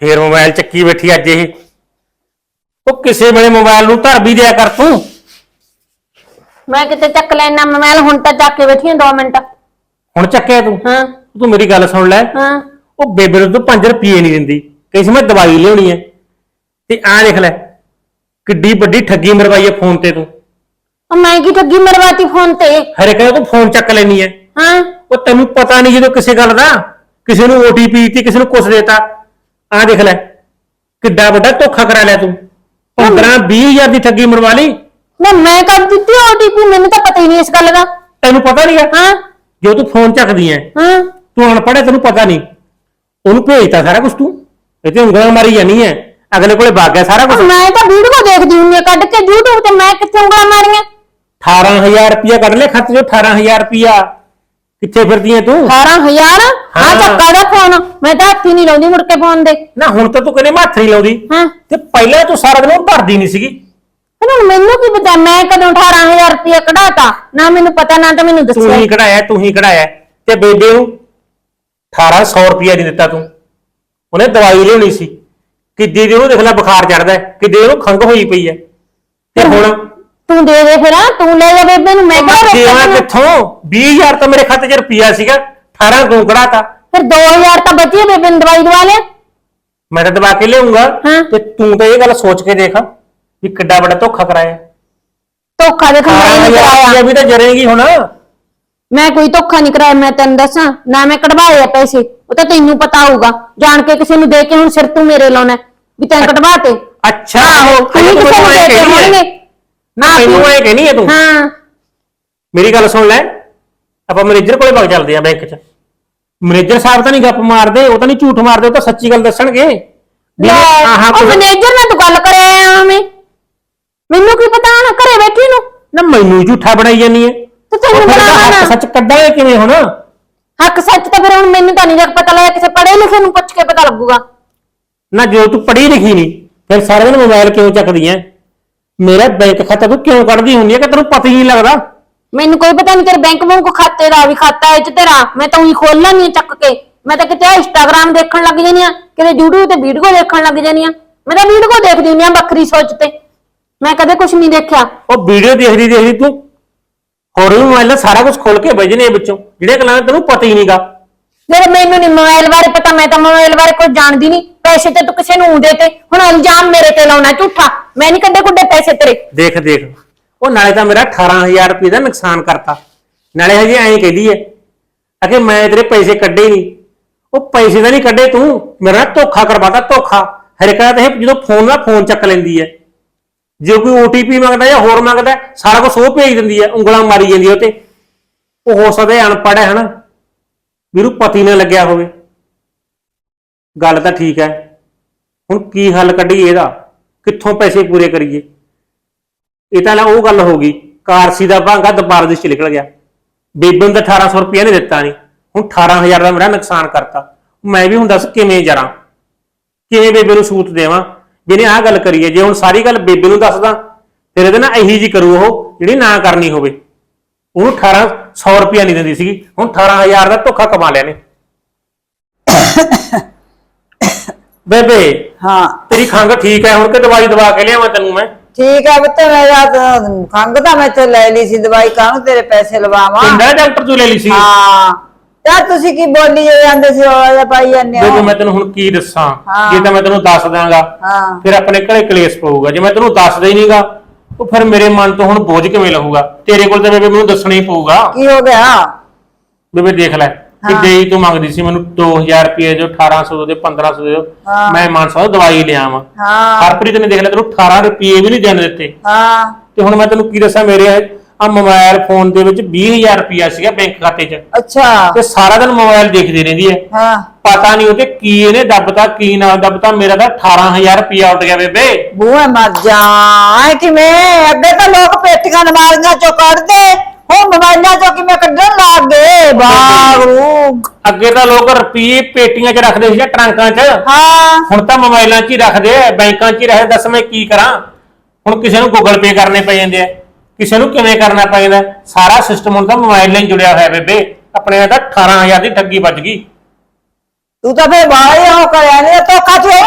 ਫੇਰ ਮੋਬਾਈਲ ਚੱਕੀ ਬੈਠੀ ਅੱਜ ਇਹ। ਉਹ ਕਿਸੇ ਵੇਲੇ ਮੋਬਾਈਲ ਨੂੰ ਧਰ ਵੀ ਦਿਆ ਕਰ ਤੂੰ। ਮੈਂ ਕਿਤੇ ਚੱਕ ਲੈਣਾ ਮੋਬਾਈਲ ਹੁਣ ਤਾਂ ਚੱਕ ਕੇ ਬੈਠੀ ਆਂ 2 ਮਿੰਟ। ਹੁਣ ਚੱਕਿਆ ਤੂੰ? ਹਾਂ। ਤੂੰ ਮੇਰੀ ਗੱਲ ਸੁਣ ਲੈ। ਹਾਂ। ਉਹ ਬੇਬੇ ਨੂੰ ਤੂੰ 5 ਰੁਪਏ ਨਹੀਂ ਦਿੰਦੀ। ਕਹੀ ਸੀ ਮੈਂ ਦਵਾਈ ਲਿਆਉਣੀ ਹੈ ਤੇ ਆਹ ਦੇਖ ਲੈ ਕਿੱਡੀ ਵੱਡੀ ਠੱਗੀ ਮਰਵਾਈ ਹੈ ਫੋਨ ਤੇ ਤੂੰ। ਉਹ ਮੈਂ ਕੀ ਠੱਗੀ ਮਰਵਾਤੀ ਫੋਨ ਤੇ? ਹਰੇ ਕਹਿੰਦਾ ਤੂੰ ਫੋਨ ਚੱਕ ਲੈਣੀ ਹੈ ਹਾਂ। ਉਹ ਤੈਨੂੰ ਪਤਾ ਨਹੀਂ ਜਦੋਂ ਕਿਸੇ ਗੱਲ ਦਾ। ਕਿਸੇ ਨੂੰ OTP ਦਿੱਤੀ ਕਿਸੇ ਨੂੰ ਕੁਛ ਦੇਤਾ। ਆਹ ਦੇਖ ਲੈ ਕਿੱਡਾ ਵੱਡਾ ਧੋਖਾ ਕਰਾ ਲਿਆ ਤੂੰ। 15 20000 ਦੀ ਠੱਗੀ ਮਰਵਾ ਲਈ। ਨਾ ਮੈਂ ਕਰ ਦਿੱਤੀ ਓਟੀਪੀ ਮੈਨੂੰ ਤਾਂ ਪਤਾ ਹੀ ਨਹੀਂ ਇਸ ਗੱਲ ਦਾ। ਤੈਨੂੰ ਪਤਾ ਨਹੀਂ ਹੈ ਹਾਂ। ਜੋ ਤੂੰ ਫੋਨ ਚੱਕਦੀ ਐ। ਹਾਂ। ਤੂੰ ਅਨਪੜ੍ਹ ਹੈ ਤੈਨੂੰ ਪਤਾ ਨਹੀਂ। ਉਹਨੂੰ ਭੇਜਤਾ ਸਾਰਾ ਕੁਝ ਤੂੰ। ਇਹ ਤੇ ਉਂਗਲਾਂ ਮਾਰੀ ਜਾਨੀ ਐ। ਅਗਲੇ ਕੋਲੇ ਵਗ ਗਿਆ ਸਾਰਾ ਕੁਝ ਮੈਂ ਤਾਂ ਵੀਡੀਓ ਦੇਖਦੀ ਹੁੰਨੀ ਆ ਕੱਢ ਕੇ YouTube ਤੇ ਮੈਂ ਕਿੱਥੇ ਉਂਗਲਾਂ ਮਾਰੀਆਂ। 18000 ਰੁਪਇਆ ਕੱਢ ਲੈ ਖਾਤੇ ਚੋਂ 18000 ਰੁਪਇਆ। ਕਿੱਥੇ ਫਿਰਦੀ ਐ ਤੂੰ? 18000 ਆ ਹਾਂ। ਚੱਕਾ ਦਾ ਫੋਨ ਮੈਂ ਤਾਂ ਹੱਥ ਹੀ ਨਹੀਂ ਲਾਉਂਦੀ ਮੁੜ ਕੇ ਫੋਨ ਦੇ। ਨਾ ਹੁਣ ਤਾਂ ਤੂੰ ਕਹਿੰਦੇ ਮੈਂ ਹੱਥ ਨਹੀਂ ਲਾਉਂਦੀ। ਹਾਂ। ਤੇ ਪਹਿਲਾਂ ਤੂੰ ਸਾਰਾ ਦਿਨ ਉਹ ਭਰਦੀ ਨਹੀਂ ਸੀਗੀ। ਹੁਣ ਮੈਨੂੰ ਕੀ ਪਤਾ ਮੈਂ ਕਦੋਂ 18000 ਰੁਪਏ ਕਢਾਤਾ? ਨਾ ਮੈਨੂੰ ਪਤਾ ਨਾ ਤਾਂ ਮੈਨੂੰ ਤੂੰ ਦੱਸਿਆ। ਹੀ ਕਢਾਇਆ ਤੂੰ ਹੀ ਕਢਾਇਆ। ਤੇ ਬੇਬੇ ਨੂੰ 1800 ਰੁਪਇਆ ਨਹੀਂ ਦਿੱਤਾ ਤੂੰ। ਉਹਨੇ ਦਵਾਈ ਲਿਆਉਣੀ ਸੀ। ਕਿੱਦੀ ਦੇ ਉਹਨੂੰ ਦੇਖ ਲੈ ਬੁਖਾਰ ਚੜਦਾ ਕਿੱਦੀ ਉਹਨੂੰ ਖੰਗ ਹੋਈ ਪਈ ਐ ਤੇ ਹੁਣ ਤੂੰ ਦੇ ਦੇ ਫਿਰ ਹਾਂ, ਤੂੰ ਲੈ ਜਾ ਬੇਬੇ ਨੂੰ ਮੈਂ ਕਿਹਾ ਦੇਵਾਂ ਰੋਕਾਂ ਕਿੱਥੋਂ? 20000 ਤਾਂ ਮੇਰੇ ਖਾਤੇ 'ਚ ਰੁਪਿਆ ਸੀਗਾ 18 ਤੂੰ। ਕਢਾਤਾ ਫਿਰ 2000 ਤਾਂ ਬਚੀ ਬੇਬੇ ਨੂੰ ਦਵਾਈ ਦਵਾ ਲਿਆ ਮੈਂ ਤਾਂ ਦਬਾ ਕੇ ਲਿਆਉਂਗਾ। ਹਾਂ। ਤੇ ਤੂੰ ਤਾਂ ਇਹ ਗੱਲ ਸੋਚ ਕੇ ਦੇਖ ਵੀ ਕਿੱਡਾ ਵੱਡਾ ਧੋਖਾ ਕਰਾਇਆ। ਧੋਖਾ ਦੇ ਖੰਡੇ ਨਹੀਂ ਕਰਾਇਆ। ਰੁਪਇਆ ਵੀ ਤਾਂ ਜਰੇਗੀ ਹੁਣ। ਮੈਂ ਕੋਈ ਧੋਖਾ ਨਹੀਂ ਕਰਾਇਆ ਮੈਂ ਤੈਨੂੰ ਦੱਸਾਂ। ਨਾ ਮੈਂ ਕਢਵਾਏ ਆ ਪੈਸੇ ਉਹ ਤਾਂ ਤੈਨੂੰ ਪਤਾ ਹੋਊਗਾ। ਜਾਣ ਕੇ ਕਿਸੇ ਨੂੰ ਦੇ ਕੇ ਹੁਣ ਸਿਰ ਤੂੰ ਮੇਰੇ ਲਾਉਣਾ ਵੀ ਤੈਨੂੰ ਕਢਵਾ ਤੇ। ਅੱਛਾ ਆਹੋ ਤੁਸੀਂ ਤੂੰ ਕਿਸੇ ਨੂੰ ਦੇ ਕੇ ਹੈ। ਹੋਣਗੇ ਨਾ ਮੈਨੂੰ ਐ ਕਹਿਣੀ ਹੈ ਤੂੰ। ਹਾਂ। ਮੇਰੀ ਗੱਲ ਸੁਣ ਲੈ। ਆਪਾਂ ਮੈਨੇਜਰ ਕੋਲੇ ਵਗ ਚੱਲਦੇ ਆ ਬੈਂਕ 'ਚ। ਮੈਨੇਜਰ ਸਾਹਿਬ ਤਾਂ ਨਹੀਂ ਗੱਪ ਮਾਰਦੇ ਉਹ ਤਾਂ ਨਹੀਂ ਝੂਠ ਮਾਰਦੇ ਉਹ ਤਾਂ ਸੱਚੀ ਗੱਲ ਦੱਸਣਗੇ। ਵੀ ਲੈ, ਆਹ ਉਹ ਮੈਨੇਜਰ ਨਾਲ ਤੂੰ ਗੱਲ ਕਰਿਆ ਮੈਂ ਮੈਨੂੰ ਕੀ ਪਤਾ ਹੁਣ ਘਰੇ ਬੈਠੀ ਨੂੰ। ਨਾ ਮੈਨੂੰ ਝੂਠਾ ਬਣਾਈ ਜਾਨੀ ਹੈ ਤੇ ਤੈਨੂੰ ਬਣਾਉਣਾ ਨਾ। ਸੱਚ ਕੱਢਾਂਗੇ ਕਿਵੇਂ ਹੁਣ? ਹੱਕ ਸੱਚ ਤਾਂ ਫਿਰ ਹੁਣ ਮੈਨੂੰ ਤਾਂ ਨਹੀਂ ਜਗ ਪਤਾ ਲੱਗਿਆ ਕਿਸੇ ਪੜ੍ਹੇ ਲਿਖੇ ਨੂੰ ਪੁੱਛ ਕੇ ਪਤਾ ਲੱਗੂਗਾ। ਨਾ ਜੋ ਤੂੰ ਪੜ੍ਹੀ ਲਿਖੀ ਨਹੀਂ ਫਿਰ ਸਾਰਾ ਦਿਨ ਮੋਬਾਈਲ ਕਿਉਂ ਚੱਕਦੀ ਐ? ਮੇਰਾ ਬੈਂਕ ਖਾਤਾ ਤੂੰ ਕਿਉਂ ਕੱਢਦੀ ਹੁੰਦੀ ਐ ਕਿ ਤੈਨੂੰ ਪਤਾ ਹੀ ਨਹੀਂ ਲੱਗਦਾ? ਮੈਨੂੰ ਕੋਈ ਪਤਾ ਨਹੀਂ ਤੇਰੇ ਬੈਂਕ ਬੁੰਕ ਖਾਤੇ ਦਾ ਵੀ ਖਾਤਾ ਹੈ ਚ ਤੇਰਾ। ਮੈਂ ਤਾਂ ਉਹੀ ਖੋਲਣਾ ਨਹੀਂ ਚੱਕ ਕੇ। ਮੈਂ ਤਾਂ ਕਿਤੇ ਇੰਸਟਾਗ੍ਰਾਮ ਦੇਖਣ ਲੱਗ ਜਾਨੀ ਆ ਕਿਤੇ YouTube ਤੇ ਵੀਡੀਓ ਦੇਖਣ ਲੱਗ ਜਾਨੀ ਆ। ਮੈਂ ਤਾਂ ਵੀਡੀਓ ਦੇਖਦੀ ਹੁੰਦੀ ਆ ਵੱਖਰੀ ਸੋਚ ਤੇ। ਮੈਂ ਕਦੇ ਕੁਝ ਨਹੀਂ ਦੇਖਿਆ। ਉਹ ਵੀਡੀਓ ਦੇਖਦੀ ਦੇਖਦੀ ਤੂੰ ਹੋਰ ਵੀ ਮੋਬਾਈਲ ਦਾ ਸਾਰਾ ਕੁਝ ਖੋਲ ਕੇ ਵਜਨੇ ਵਿੱਚੋਂ। ਜਿਹੜੇ ਗੱਲਾਂ ਦਾ ਤੈਨੂੰ ਪਤਾ ਹੀ ਨਹੀਂਗਾ ਮੇਰੇ ਮੈਨੂੰ ਨਹੀਂ ਮੋਬਾਈਲ ਬਾਰੇ ਪਤਾ ਮੈਂ ਤਾਂ ਮੋਬਾਈਲ ਬਾਰੇ ਕੁਝ ਜਾਣਦੀ ਨਹੀਂ ਪੈਸੇ ਤੇ ਤੂੰ ਕਿਸੇ ਨੂੰ ਦੇ ਤੇ। ਹੁਣ ਇਲਜ਼ਾਮ ਮੇਰੇ ਤੇ ਲਾਉਣਾ ਝੂਠਾ। ਮੈਂ ਨਹੀਂ ਕੱਢੇ ਕੁੱਡੇ ਪੈਸੇ ਤੇਰੇ। ਦੇਖ ਦੇਖ। ਉਹ ਨਾਲੇ ਤਾਂ ਮੇਰਾ 18000 ਰੁਪਏ ਦਾ ਨੁਕਸਾਨ ਕਰਤਾ। ਨਾਲੇ ਹਜੇ ਐਂ ਕਹਿੰਦੀ ਐ ਅਕੇ ਮੈਂ ਤੇਰੇ ਪੈਸੇ ਕੱਢੇ ਨਹੀਂ ਉਹ ਪੈਸੇ ਤਾਂ ਨਹੀਂ ਕੱਢੇ ਤੂੰ, ਮੇਰਾ ਨਾਲ ਧੋਖਾ ਕਰਵਾਤਾ ਧੋਖਾ। ਹਰ ਕਹਿੰਦਾ ਇਹ ਜਦੋਂ ਫੋਨ ਨਾਲ ਫੋਨ ਚੱਕ ਲੈਂਦੀ ਐ। ਜੇ ਕੋਈ OTP ਮੰਗਦਾ ਜਾਂ ਹੋਰ ਮੰਗਦਾ, ਸਾਰਾ ਕੁਝ ਉਹ ਭੇਜ ਦਿੰਦੀ ਐ, ਉਂਗਲਾਂ ਮਾਰੀ ਜਾਂਦੀ ਐ ਉਹ ਤੇ ਉਹ ਹੋ ਸਕਦਾ ਅਨਪੜ੍ਹ ਹੈ ਹਨਾ? ਵੀਰੂ ਪਤੀ ਨਾ ਲੱਗਿਆ ਹੋਵੇ। ਗੱਲ ਤਾਂ ਠੀਕ ਹੈ ਹੁਣ ਕੀ ਹੱਲ ਕੱਢੀਏ ਇਹਦਾ? ਕਿੱਥੋਂ ਪੈਸੇ ਪੂਰੇ ਕਰੀਏ? ਇਹ ਤਾਂ ਨਾ ਉਹ ਗੱਲ ਹੋ ਗਈ ਕਾਰਸੀ ਦਾ ਭਾਂਗਾ ਦੁਬਾਰਾ ਦੇ ਚ ਨਿਕਲ ਗਿਆ। ਬੇਬੇ ਨੂੰ 1800 ਰੁਪਏ ਨੇ ਦਿੱਤਾ ਨਹੀਂ ਹੁਣ 18000 ਦਾ ਮੇਰਾ ਨੁਕਸਾਨ ਕਰਤਾ। ਮੈਂ ਵੀ ਹੁਣ ਦੱਸ ਕਿਵੇਂ ਜਰਾਂ? ਕਿਵੇਂ ਬੇਬੇ ਨੂੰ ਸੂਤ ਦੇਵਾਂ? ਜਿਹਨੇ ਆਹ ਗੱਲ ਕਰੀ ਹੈ ਜੇ ਹੁਣ ਸਾਰੀ ਗੱਲ ਬੇਬੇ ਨੂੰ ਦੱਸਦਾ, ਫਿਰ ਇਹਦੇ ਨਾਲ ਇਹੀ ਜੀ ਕਰੂ ਉਹ, ਜਿਹੜੀ ਨਾ ਕਰਨੀ ਹੋਵੇ। ਉਹਨੂੰ 1800 ਰੁਪਏ ਨਹੀਂ ਦਿੰਦੀ ਸੀਗੀ, ਹੁਣ 18000 ਦਾ ਧੋਖਾ ਕਮਾ ਲਿਆ ਨੇ। ਬੇਬੇ ਹਾਂ। ਤੇਰੀ ਖੰਗ ਠੀਕ ਹੈ ਹੁਣ ਕਿ ਦਵਾਈ ਦਵਾ ਕੇ ਲਿਆਵਾਂ ਤੈਨੂੰ ਮੈਂ? ਠੀਕ ਆ ਬੱਤੇ ਮੇਰਾ ਤਾਂ ਖੰਗ ਤਾਂ ਮੈਂ ਤੇ ਲੈ ਲਈ ਸੀ ਦਵਾਈ ਕਾਹਨੂੰ ਤੇਰੇ ਪੈਸੇ ਲਵਾਵਾਂ? ਪਿੰਡਾ ਡਾਕਟਰ ਤੋਂ ਲੈ ਲਈ ਸੀ? ਹਾਂ। ਯਾਰ ਤੁਸੀਂ ਕੀ ਬੋਲੀ ਜਾਂਦੇ ਸੀ ਜਿਹਾ ਪਾਈ ਜਾਂਦੇ ਹੋ? ਮੈਂ ਤੈਨੂੰ ਹੁਣ ਕੀ ਦੱਸਾਂ? ਹਾਂ। ਜੇ ਤਾਂ ਮੈਂ ਤੈਨੂੰ ਦੱਸ ਦਾਂਗਾ ਹਾਂ। ਫਿਰ ਆਪਣੇ ਘਰੇ ਕਲੇਸ਼ ਪਊਗਾ। ਜੇ ਮੈਂ ਤੈਨੂੰ ਦੱਸਦਾ ਹੀ ਨਹੀਂਗਾ ਉਹ ਫਿਰ ਮੇਰੇ ਮਨ ਤੋਂ ਹੁਣ ਬੋਝ ਕਿਵੇਂ ਲਹੂਗਾ ਤੇਰੇ ਕੋਲ ਤਾਂ ਬੇਬੇ ਮੈਨੂੰ ਦੱਸਣਾ ਹੀ ਪਊਗਾ। ਕੀ ਹੋ ਗਿਆ? ਬੇਬੇ ਦੇਖ ਲੈ। ਕਿ ਹਾਂ। ਦੇਈ ਤੂੰ ਮੰਗਦੀ ਸੀ ਮੈਨੂੰ 2000 ਰੁਪਏ ਜੋ 1800 ਦੇ 1500 ਦੇ ਦਿਓ। ਹਾਂ। ਮੈਂ ਮਾਨਸਾ ਤੋਂ ਦਵਾਈ ਲਿਆਵਾਂ ਹਾਂ। ਹਰਪ੍ਰੀਤ ਨੇ ਦੇਖ ਲੈ ਤੈਨੂੰ 18 ਰੁਪਏ ਵੀ ਨਹੀਂ ਦੇਣ ਦਿੱਤੇ। ਹਾਂ। ਤੇ ਹੁਣ ਮੈਂ ਤੈਨੂੰ ਕੀ ਦੱਸਾਂ ਮੇਰੇ ਆ ਮੋਬਾਈਲ ਫੋਨ ਦੇ ਵਿੱਚ 20000 ਰੁਪਇਆ ਸੀਗਾ ਬੈਂਕ ਖਾਤੇ 'ਚ। ਅੱਛਾ। ਤੇ ਸਾਰਾ ਦਿਨ ਮੋਬਾਈਲ ਦੇਖਦੀ ਰਹਿੰਦੀ ਹੈ ਹਾਂ। ਪਤਾ ਨਹੀਂ ਉਹਤੇ ਕੀ ਇਹਨੇ ਦੱਬਤਾ ਕੀ ਨਾ ਦੱਬਤਾ ਮੇਰਾ ਤਾਂ 18000 ਰੁਪਇਆ ਉੱਡ ਗਿਆ ਬੇਬੇ। ਬੂਹੇ ਮਰ ਜਾ ਐ ਕਿਵੇਂ? ਅੱਗੇ ਤਾਂ ਲੋਕ ਪੇਟੀਆਂ ਨਮਾਰੀਆਂ ਚੋਂ ਕੱਢਦੇ। ਹੁਣ ਮੋਬਾਈਲਾਂ ਚੋਂ ਕਿਵੇਂ ਕੱਢਣ ਲੱਗ ਗਏ? ਬਾਗਰੂ ਅੱਗੇ ਤਾਂ ਲੋਕ ਰੁਪਏ ਪੇਟੀਆਂ 'ਚ ਰੱਖਦੇ ਸੀ ਜਾਂ ਟਰੰਕਾਂ 'ਚ। ਹਾਂ। ਹੁਣ ਤਾਂ ਮੋਬਾਈਲਾਂ 'ਚ ਹੀ ਰੱਖਦੇ ਆ ਬੈਂਕਾਂ 'ਚ ਹੀ ਰੱਖਦੇ ਦੱਸ ਮੈਂ ਕੀ ਕਰਾਂ? ਹੁਣ ਕਿਸੇ ਨੂੰ ਗੂਗਲ ਪੇ ਕਰਨੇ ਪੈ ਜਾਂਦੇ ਆ। ਕਿਸੇ ਨੂੰ ਕਿਵੇਂ ਕਰਨਾ ਪੈ ਜਾਂਦਾ? ਸਾਰਾ ਸਿਸਟਮ ਹੁਣ ਤਾਂ ਮੋਬਾਈਲ ਨਾਲ ਹੀ ਜੁੜਿਆ ਹੋਇਆ ਬੇਬੇ। ਆਪਣੇ ਨਾਲ ਤਾਂ 18000 ਦੀ ਠੱਗੀ ਵੱਜ ਗਈ। ਤੂੰ ਤਾਂ ਫੇਰ ਬਾਹਰ ਹੀ ਕਰਿਆ ਨਹੀਂ ਧੋਖਾ ਤੂੰ ਇਹ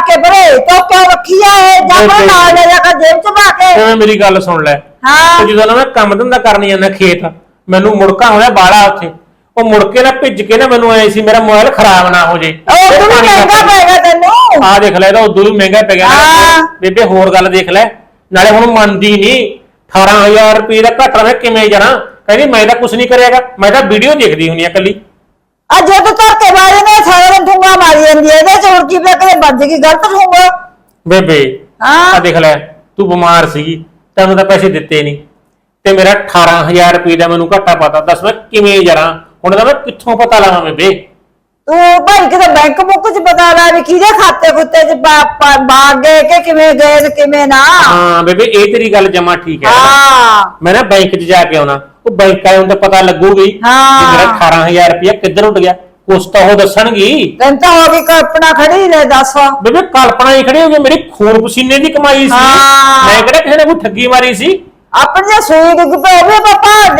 ਕੇ ਬਰੇ ਤੋ ਕਿਉਂ ਰੱਖੀ ਆ ਇਹ ਜਾਂ। ਨਾਲ ਲੈ ਜਾ ਕੇ ਜੇਬ ਚ ਪਾ ਕੇ। ਐਵੇਂ ਮੇਰੀ ਗੱਲ ਸੁਣ ਲੈ? ਹਾਂ। ਤੇ ਜਦੋਂ ਨਾ ਮੈਂ ਕੰਮ ਧੰਦਾ ਕਰਨ ਜਾਂਦਾ ਖੇਤ ਮੈਨੂੰ ਮੁੜਕਾ ਹੋਇਆ ਬਾਲਾ ਉੱਥੇ। ਉਹ ਮੁੜ ਕੇ ਨਾ ਭਿੱਜ ਕੇ ਨਾ ਮੈਨੂੰ ਐ ਸੀ ਮੇਰਾ ਮੋਬਾਈਲ ਖਰਾਬ ਨਾ ਹੋ ਜੇ। ਉਹ ਤੇ ਤੂੰ ਪਾਣੀ ਦਾ ਮਹਿੰਗਾ ਪਏਗਾ ਤੈਨੂੰ। ਆ ਦੇਖ ਲੈ ਇਹਦਾ ਉਦੋਂ ਵੀ ਮਹਿੰਗਾ ਪੈ ਗਿਆ। ਹਾਂ। ਬੇਬੇ ਹੋਰ ਗੱਲ ਦੇਖ ਲੈ। ਨਾਲੇ ਹੁਣ ਮੰਨਦੀ ਨਹੀਂ। 18000 ਰੁਪਏ ਦਾ ਘਟਾ ਮੈਂ ਕਿਵੇਂ ਜਾਣਾ? ਕਹਿੰਦੀ ਮੈਂ ਤਾਂ ਕੁਝ ਨਹੀਂ ਕਰਿਆਗਾ। ਮੈਂ ਤਾਂ ਵੀਡੀਓ ਦੇਖਦੀ ਹੁੰਨੀ ਆ ਕੱਲੀ ਅੱਜ ਜੇ ਤੂੰ ਧੱਕੇ ਮਾਰੇ ਨੇ ਸਾਰਾ ਦਿਨ ਠੁੰਗਾ ਮਾਰੀ ਜਾਂਦੀ ਹੈ ਇਹਦੇ ਚ ਹੁਣ ਕੀ ਪਿਆ? ਕਦੇ ਵੱਜ ਗਈ ਗਲਤ ਠੁੰਗਾ ਬੇਬੇ ਹਾਂ। ਆ ਦੇਖ ਲੈ ਤੂੰ ਬਿਮਾਰ ਸੀਗੀ। ਤੈਨੂੰ ਤਾਂ ਪੈਸੇ ਦਿੱਤੇ ਨਹੀਂ। ਤੇ ਮੇਰਾ 18000 ਰੁਪਏ ਦਾ ਮੈਨੂੰ ਘਾਟਾ ਪਤਾ। ਦੱਸ ਮੈਂ ਕਿਵੇਂ ਜਰਾਂ ਹੁਣ ਤਾਂ ਮੈਂ ਕਿੱਥੋਂ ਪਤਾ ਲਾਵਾਂ ਬੇਬੇ ਤੂੰ ਭਾਈ ਕਿਤੇ ਬੈਂਕ ਬੁੱਕ ਚ ਪਤਾ ਲਾ ਵੀ ਕਿਹਦੇ ਖਾਤੇ ਖੁੱਤੇ ਚ ਬਾਗ ਗਏ ਕਿ ਕਿਵੇਂ ਗਏ ਤੇ ਕਿਵੇਂ ਨਾ। ਹਾਂ ਬੇਬੇ ਇਹ ਤੇਰੀ ਗੱਲ ਜਮਾ ਠੀਕ ਹੈ ਹਾਂ। ਮੈਂ ਨਾ ਬੈਂਕ 'ਚ ਜਾ ਕੇ ਆਉਣਾ। ਉਹ ਬੈਂਕ ਆਏ ਹੁੰਦਾ ਪਤਾ ਲੱਗੂਗੀ ਕਿ ਹਾਂ। ਮੇਰਾ 18000 ਰੁਪਇਆ ਕਿੱਧਰ ਉੱਡ ਗਿਆ। ਕੁਛ ਤਾਂ ਉਹ ਦੱਸਣਗੀ। ਤੈਨੂੰ ਤਾਂ ਹੋ ਗਈ ਕਲਪਨਾ ਖੜੀ ਲੈ ਦੱਸ। ਬੇਬੇ ਕਲਪਨਾ ਹੀ ਖੜੀ ਹੋ ਗਈ ਮੇਰੀ ਖੂਨ ਪਸੀਨੇ ਦੀ ਕਮਾਈ ਸੀ। ਹਾਂ। ਮੈਂ ਕਿਹੜਾ ਕਿਸੇ ਨੇ ਕੋਈ ਠੱਗੀ ਮਾਰੀ ਸੀ? ਆਪਣੀ ਜੇ ਸੂਈ ਡਿੱਗ ਪਈ ਉਹ ਵੀ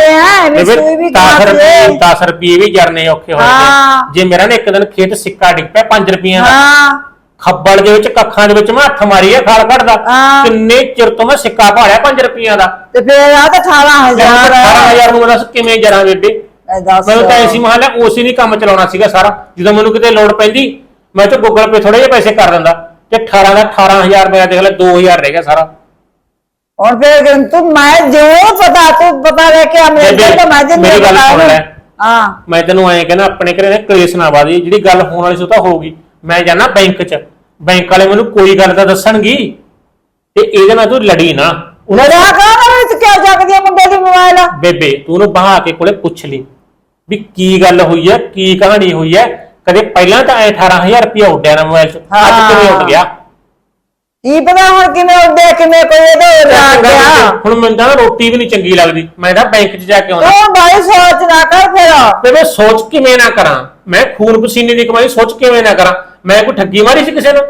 ਆ। ਵੀ ਬੇਬੇ ਸੂਈ ਵੀ 10 ਖਾਤੇ ਰੁਪਏ 10 ਰੁਪਏ ਵੀ ਜਰਨੇ ਔਖੇ ਹੋਏ ਹਾਂ। ਨੇ ਜੇ ਮੇਰਾ ਨੇ ਇੱਕ ਦਿਨ ਖੇਤ ਸਿੱਕਾ ਡਿੱਗ ਪਿਆ 5 ਰੁਪਈਆਂ ਦਾ। ਹਾਂ। ਖੱਬਲ ਦੇ ਵਿੱਚ ਕੱਖਾਂ ਦੇ ਵਿੱਚ ਮੈਂ ਹੱਥ ਮਾਰੀ ਆ ਖਾਲ ਹਾਂ। ਕਿੰਨੇ ਚਿਰ ਤੋਂ ਮੈਂ ਸਿੱਕਾ ਭਾਲਿਆ 5 ਰੁਪਈਆਂ ਦਾ। ਤੇ ਫੇਰ ਆ ਤਾਂ 18000 18000 ਨੂੰ ਮੈਂ ਦੱਸ ਕਿਵੇਂ ਜਰਾਂ ਬੇਬੇ? ਦੱਸ ਮੈਨੂੰ ਤਾਂ ਐਸੀ ਮਹਾਲ ਹੈ ਉਸੇ ਨਹੀਂ ਕੰਮ ਚਲਾਉਣਾ ਸੀਗਾ ਸਾਰਾ। ਜਦੋਂ ਮੈਨੂੰ ਕਿਤੇ ਲੋੜ ਪੈਂਦੀ ਮੈਂ ਤਾਂ ਗੂਗਲ ਪੇ ਥੋੜੇ ਜਿਹੇ ਪੈਸੇ ਕਰ ਦਿੰਦਾ। ਤੇ 18 ਦਾ 18000 ਮੇਰਾ ਦੇਖ ਲੈ 2000 ਰਹਿ ਗਿਆ ਸਾਰਾ। ਹੁਣ ਫੇਰ ਤੂੰ ਮੈਂ ਜੋ ਪਤਾ ਤੂੰ ਪਤਾ ਲੈ ਕੇ ਆ ਮੇਰੇ ਬੇਬੇ, ਕੋਲ ਤਾਂ ਮੈਂ ਜਿੰਨੇ ਮੇਰੀ ਗੱਲ ਸੁਣ ਲੈ। ਹਾਂ। ਮੈਂ ਤੈਨੂੰ ਐਂ ਕਹਿੰਦਾ ਆਪਣੇ ਘਰੇ ਨਾ ਕਲੇਸ਼ ਨਾ ਬਾਦੀ ਜਿਹੜੀ ਗੱਲ ਹੋਣ ਵਾਲੀ ਸੀ ਉਹ ਤਾਂ ਹੋਊਗੀ। ਮੈਂ ਜਾਣਾ ਬੈਂਕ 'ਚ। ਬੈਂਕ ਵਾਲੇ ਮੈਨੂੰ ਕੋਈ ਗੱਲ ਤਾਂ ਦੱਸਣਗੀ। ਤੇ ਇਹਦੇ ਨਾਲ ਤੂੰ ਲੜੀ ਨਾ। ਉਹਨਾਂ ਕਾਹਦਾ ਵਿੱਚ ਕਿਉਂ ਚੱਕਦੀ ਆ ਮੁੰਡੇ ਦੀ ਮੋਬਾਈਲ ਬੇਬੇ ਤੂੰ ਉਹਨੂੰ ਬਹਾ ਕੇ ਕੋਲੇ ਪੁੱਛ ਲਈ। ਵੀ ਕੀ ਗੱਲ ਹੋਈ ਹੈ ਕੀ ਕਹਾਣੀ ਹੋਈ ਹੈ? ਕਦੇ ਪਹਿਲਾਂ ਤਾਂ ਐ 18000 ਰੁਪਇਆ ਉੱਡਿਆ ਨਾ ਮੋਬਾਈਲ 'ਚ ਅੱਜ ਹਾਂ। ਕਿਵੇਂ ਉੱਡ ਗਿਆ? ਕੀ ਪਤਾ ਹੁਣ ਕਿਵੇਂ ਉੱਡੇ ਕਿਵੇਂ ਕੋਈ ਇਹਦੇ ਲੱਗ ਗਿਆ। ਹੁਣ ਮੈਨੂੰ ਤਾਂ ਨਾ ਰੋਟੀ ਵੀ ਨਹੀਂ ਚੰਗੀ ਲੱਗਦੀ। ਮੈਂ ਤਾਂ ਬੈਂਕ 'ਚ ਜਾ ਕੇ ਆਉਣਾ ਤੂੰ ਬਾਈ ਸੋਚ ਨਾ ਕਰ ਫਿਰ। ਬੇਬੇ ਸੋਚ ਕਿਵੇਂ ਨਾ ਕਰਾਂ? ਮੈਂ ਖੂਨ ਪਸੀਨੇ ਦੀ ਕਮਾਈ ਸੋਚ ਕਿਵੇਂ ਨਾ ਕਰਾਂ? ਮੈਂ ਕੋਈ ਠੱਗੀ ਮਾਰੀ ਸੀ ਕਿਸੇ ਨੂੰ?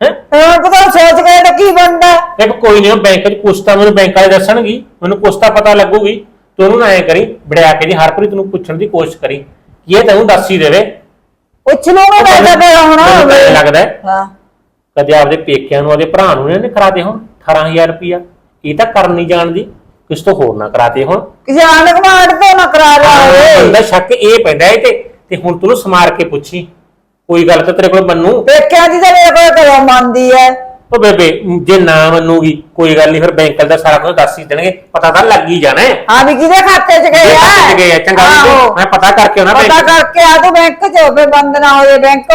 ਹੈ? ਹੁਣ ਪਤਾ ਸੋਚ ਕੇ ਤਾਂ ਕੀ ਬਣਦਾ? ਇਹ ਕੋਈ ਨਹੀਂ ਬੈਂਕ 'ਚ ਕੁਛ ਤਾਂ ਮੈਨੂੰ ਬੈਂਕ ਵਾਲੇ ਦੱਸਣਗੀ। ਮੈਨੂੰ ਕੁਛ ਤਾਂ ਪਤਾ ਲੱਗੂਗੀ। ਤੂੰ ਉਹਨੂੰ ਐਂ ਕਰੀ ਬੜਿਆ ਕੇ ਜੀ ਹਰਪ੍ਰੀਤ ਨੂੰ ਪੁੱਛਣ ਦੀ ਕੋਸ਼ਿਸ਼ ਕਰੀ। ਕਿ ਇਹ ਤੈਨੂੰ ਦੱਸ ਹੀ ਦੇਵੇ। ਪੁੱਛ ਮੈਂ ਤਾਂ ਫਿਰ ਹੁਣ। ਮੈਨੂੰ ਤਾਂ ਐਂ ਲੱਗਦਾ ਹੈ, ਹਾਂ। ਕਦੇ ਆਪਦੇ ਪੇਕਿਆਂ ਨੂੰ ਆਪਦੇ ਭਰਾ ਨੂੰ ਇਹਨੇ ਕਰਾਤੇ ਹੁਣ 18000 ਰੁਪਇਆ ਇਹ ਤਾਂ ਕਰਨ ਨਹੀਂ ਜਾਣਦੀ ਕਿਸ ਤੋਂ ਹੋਰ ਨਾ ਕਰਾਤੇ ਹੁਣ। ਕਿਸੇ ਆਂਢ ਗੁਆਂਢ ਤੋਂ ਨਾ ਕਰਾ ਲਿਆ ਹੋਵੇ। ਬੰਦਾ ਸ਼ੱਕ ਇਹ ਪੈਂਦਾ ਹੈ ਤੇ ਤੇ ਹੁਣ ਤੂੰ ਉਹਨੂੰ ਸਮਾਰ ਕੇ ਪੁੱਛੀ। ਕੋਈ ਗੱਲ ਤਾਂ ਤੇਰੇ ਕੋਲ ਮੰਨੂ। ਪੇਕਿਆਂ ਦੀ ਤਾਂ ਮੇਰੇ ਕੋਲ ਕਦੋਂ ਮੰਨਦੀ ਐ ਉਹ ਬੇਬੇ ਜੇ ਨਾ ਮੰਨੂਗੀ ਕੋਈ ਗੱਲ ਨਹੀਂ ਫਿਰ ਬੈਂਕ ਦਾ ਸਾਰਾ ਕੁਝ ਦੱਸ ਹੀ ਦੇਣਗੇ। ਪਤਾ ਤਾਂ ਲੱਗ ਹੀ ਜਾਣਾ ਹੈ। ਹਾਂ ਵੀ ਕਿਹਦੇ ਖਾਤੇ ਚ ਗਏ ਆ? 'ਚ ਗਏ ਆ, ਚੰਗਾ ਵੀ ਆਹੋ। ਮੈਂ ਪਤਾ ਕਰਕੇ ਆਉਣਾ ਪਤਾ ਬੈਂਕ। ਕਰਕੇ ਆ ਤੂੰ ਬੈਂਕ ਚ ਫੇ ਬੰਦ ਨਾ ਹੋ ਜਾਏ ਬੈਂਕ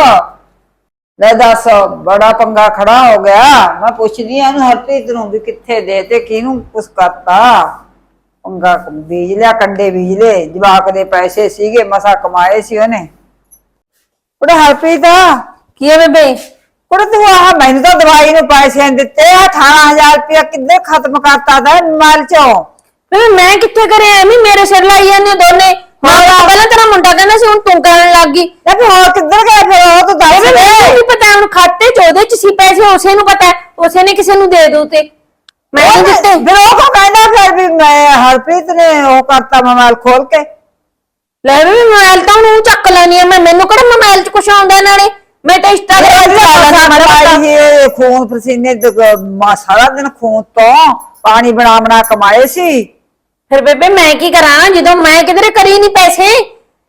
ਲੈ ਦੱਸ ਬੜਾ ਪੰਗਾ ਖੜਾ ਹੋ ਗਿਆ। ਮੈਂ ਪੁੱਛਦੀ ਆ ਇਹਨੂੰ ਹਰਪ੍ਰੀਤ ਨੂੰ ਵੀ ਕਿੱਥੇ ਦੇ ਤੇ ਕਿਹਨੂੰ ਕੁਛ ਕਰਤਾ? ਪੰਗਾ ਬੀਜ ਲਿਆ ਕੰਡੇ ਬੀਜ ਲੈ ਜਵਾਕ ਦੇ ਪੈਸੇ ਸੀਗੇ ਮਸਾ ਕਮਾਏ ਸੀ ਉਹਨੇ। ਉਹਦਾ ਹਰਪ੍ਰੀਤ ਕੀ ਹੈ ਬੇਬੇ? ਕੁੜੇ ਤੂੰ ਆਹ ਮੈਨੂੰ ਤਾਂ ਦਵਾਈ ਨੂੰ ਪੈਸੇ ਦਿੱਤੇ ਆ 18000 ਰੁਪਇਆ ਕਿੱਦੇ ਖਤਮ ਕਰਤਾ ਦਾ ਮਾਲ ਚੋਂ? ਬੇਬੇ ਮੈਂ ਕਿੱਥੇ ਕਰੇ ਐਵੇਂ ਮੇਰੇ ਸਿਰ ਲਾਈ ਜਾਂਦੇ ਦੋਨੇ। ਹਾਂ ਪਹਿਲਾਂ ਤੇਰਾ ਮੁੰਡਾ ਕਹਿੰਦਾ ਸੀ ਹੁਣ ਤੂੰ ਕਰਨ ਲੱਗ ਗਈ। ਲੈ ਵੀ ਹੋਰ ਕਿੱਧਰ ਗਿਆ ਫਿਰ? ਉਹ ਤੂੰ ਦੱਸ ਬੇਬੇ ਦੇ। ਮੈਨੂੰ ਨਹੀਂ ਪਤਾ ਹੁਣ ਖਾਤੇ ਚ ਉਹਦੇ ਚ ਸੀ ਪੈਸੇ ਉਸੇ ਨੂੰ ਪਤਾ। ਹੈ, ਉਸੇ ਨੇ ਕਿਸੇ ਨੂੰ ਦੇ ਦੂ ਤੇ। ਮੈਂ ਨਹੀਂ ਦਿੱਤੇ। ਫਿਰ ਉਹ ਕੋ ਕਹਿੰਦਾ ਫਿਰ ਵੀ ਮੈਂ ਹਰਪ੍ਰੀਤ ਨੇ ਉਹ ਕਰਤਾ ਮੋਬਾਈਲ ਖੋਲ ਕੇ? ਲੈ ਵੀ ਮੋਬਾਈਲ ਤਾਂ ਉਹਨੂੰ ਚੱਕ ਲੈਣੀ ਆ। ਮੈਂ ਮੈਨੂੰ ਕਿਹੜਾ ਮੋਬਾਈਲ ਚ ਕੁਛ ਆਉਂਦਾ ਨਾਲੇ? ਮੈਂ ਤਾਂ ਇੰਸਟਾਗ੍ਰਾਮ ਤੇ। ਇਹ ਖੂਨ ਪਸੀਨੇ ਤੇ ਗ- ਮਾ ਸਾਰਾ ਦਿਨ ਖੂਨ ਤੋਂ ਪਾਣੀ ਬਣਾ ਬਣਾ ਕਮਾਏ ਸੀ। ਫਿਰ ਬੇਬੇ ਮੈਂ ਕੀ ਕਰਾਂ? ਜਦੋਂ ਮੈਂ ਕਿਧਰੇ ਕਰੀ ਨਹੀਂ ਪੈਸੇ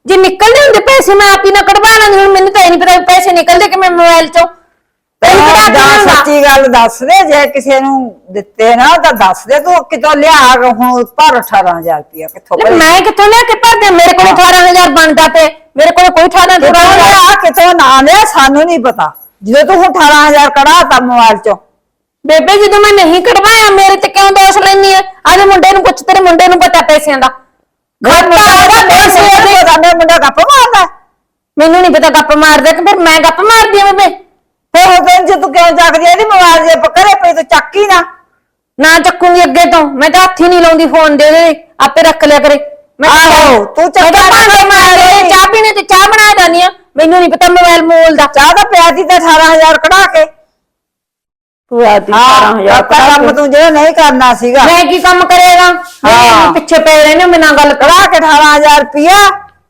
ਜੇ ਨਿਕਲਦੇ ਹੁੰਦੇ ਪੈਸੇ ਮੈਂ ਆਪ ਹੀ ਨਾ ਕਢਵਾ ਲਾਂਗੀ। ਹੁਣ ਮੈਨੂੰ ਤਾਂ ਇਹ ਨਹੀਂ ਪਤਾ ਵੀ ਪੈਸੇ ਨਿਕਲਦੇ ਕਿਵੇਂ ਮੋਬਾਈਲ ਚੋਂ। ਤੈਨੂੰ ਤੈਨੂੰ ਕਢਾ ਕੇ ਜਾਂ ਲਿਆਉਂਦਾ। ਸੱਚੀ ਗੱਲ ਦੱਸ ਦੇ ਜੇ ਕਿਸੇ ਨੂੰ ਦਿੱਤੇ ਨਾ ਤਾਂ ਦੱਸ ਦੇ। ਤੂੰ ਕਿਤੋਂ ਲਿਆ ਕੇ ਹੁਣ ਪਰ 18000 ਰੁਪਇਆ ਕਿੱਥੋਂ ਲੈ ਭਰੇ? ਮੈਂ ਕਿੱਥੋਂ ਲਿਆ ਕੇ ਭਰਦੇ ਮੇਰੇ ਕੋਲ 18000 ਬਣਦਾ ਤੇ ਮੇਰੇ ਕੋਲ ਕੋਈ 18 ਕਿਤੋਂ ਥੋੜਾ ਲਿਆ ਕਿਤੋਂ ਨਾ ਲਿਆ ਸਾਨੂੰ ਨਹੀਂ ਪਤਾ। ਜਦੋਂ ਤੂੰ ਹੁਣ 18000 ਕਢਾਤਾ ਮੋਬਾਈਲ ਚੋਂ। ਬੇਬੇ ਜਦੋਂ ਮੈਂ ਨਹੀਂ ਕਢਵਾਇਆ ਮੇਰੇ ਤੇ ਕਿਉਂ ਦੋਸ਼ ਲੈਣੀ ਆ ਆਦੇ ਮੁੰਡੇ ਨੂੰ ਪੁੱਛ ਤੇਰੇ ਮੁੰਡੇ ਨੂੰ ਪਤਾ ਪੈਸਿਆਂ ਦਾ। ਖਾਤਾ ਉਹਦਾ ਪੈਸੇ ਉਹਦੇ ਪਤਾ ਮੇਰਾ ਮੁੰਡਾ ਗੱਪ ਮਾਰਦਾ। ਮੈਨੂੰ ਨਹੀਂ ਪਤਾ ਗੱਪ ਮਾਰਦਾ ਕਿ ਫਿਰ ਮੈਂ ਗੱਪ ਮਾਰਦੀ ਆ ਬੇਬੇ? ਫਿਰ ਉਹ ਦਿਨ ਜੇ ਤੂੰ ਕਿਉਂ ਚੱਕਦੀ ਆ? ਇਹਦੀ ਮੋਬਾਈਲ ਜੇ ਪਕੜੇ ਪਈ ਤੂੰ ਚੱਕ ਹੀ ਨਾ। ਨਾ ਚੱਕੂਗੀ ਅੱਗੇ ਤੋਂ। ਮੈਂ ਤਾਂ ਹੱਥ ਹੀ ਨਹੀਂ ਲਾਉਂਦੀ ਫੋਨ ਦੇ ਉਹਦੇ। ਆਪੇ ਰੱਖ ਲਿਆ ਕਰੇ। ਮੈਂ ਆਹੋ, ਤੂੰ ਚੱਕਾ ਭਾਂਡੇ ਮਾਰਦੇ ਚਾਹ ਪੀਣੇ ਤੇ ਚਾਹ ਬਣਾ ਦਾਨੀ ਆ। ਮੈਨੂੰ ਨਹੀਂ ਪਤਾ ਮੋਬਾਈਲ ਮੋਲ ਦਾ ਚਾਹ ਤਾਂ ਪਿਆ ਸੀ ਤੇ 18000 ਕਢਾ ਕੇ। ਤੂੰ ਆਦੀ ਹਾਂ ਆਪਣਾ ਕੰਮ ਤੂੰ ਜਿਹੜਾ ਨਹੀਂ ਕਰਨਾ ਸੀਗਾ। ਮੈਂ ਕੀ ਕੰਮ ਕਰੇਗਾ? ਹਾਂ। ਮੇਰੇ ਪਿੱਛੇ ਪੈ ਰਹੇ ਨੇ ਬਿਨਾਂ ਗੱਲ ਕਰ ਕਢਾ ਕੇ 18000 ਰੁਪਇਆ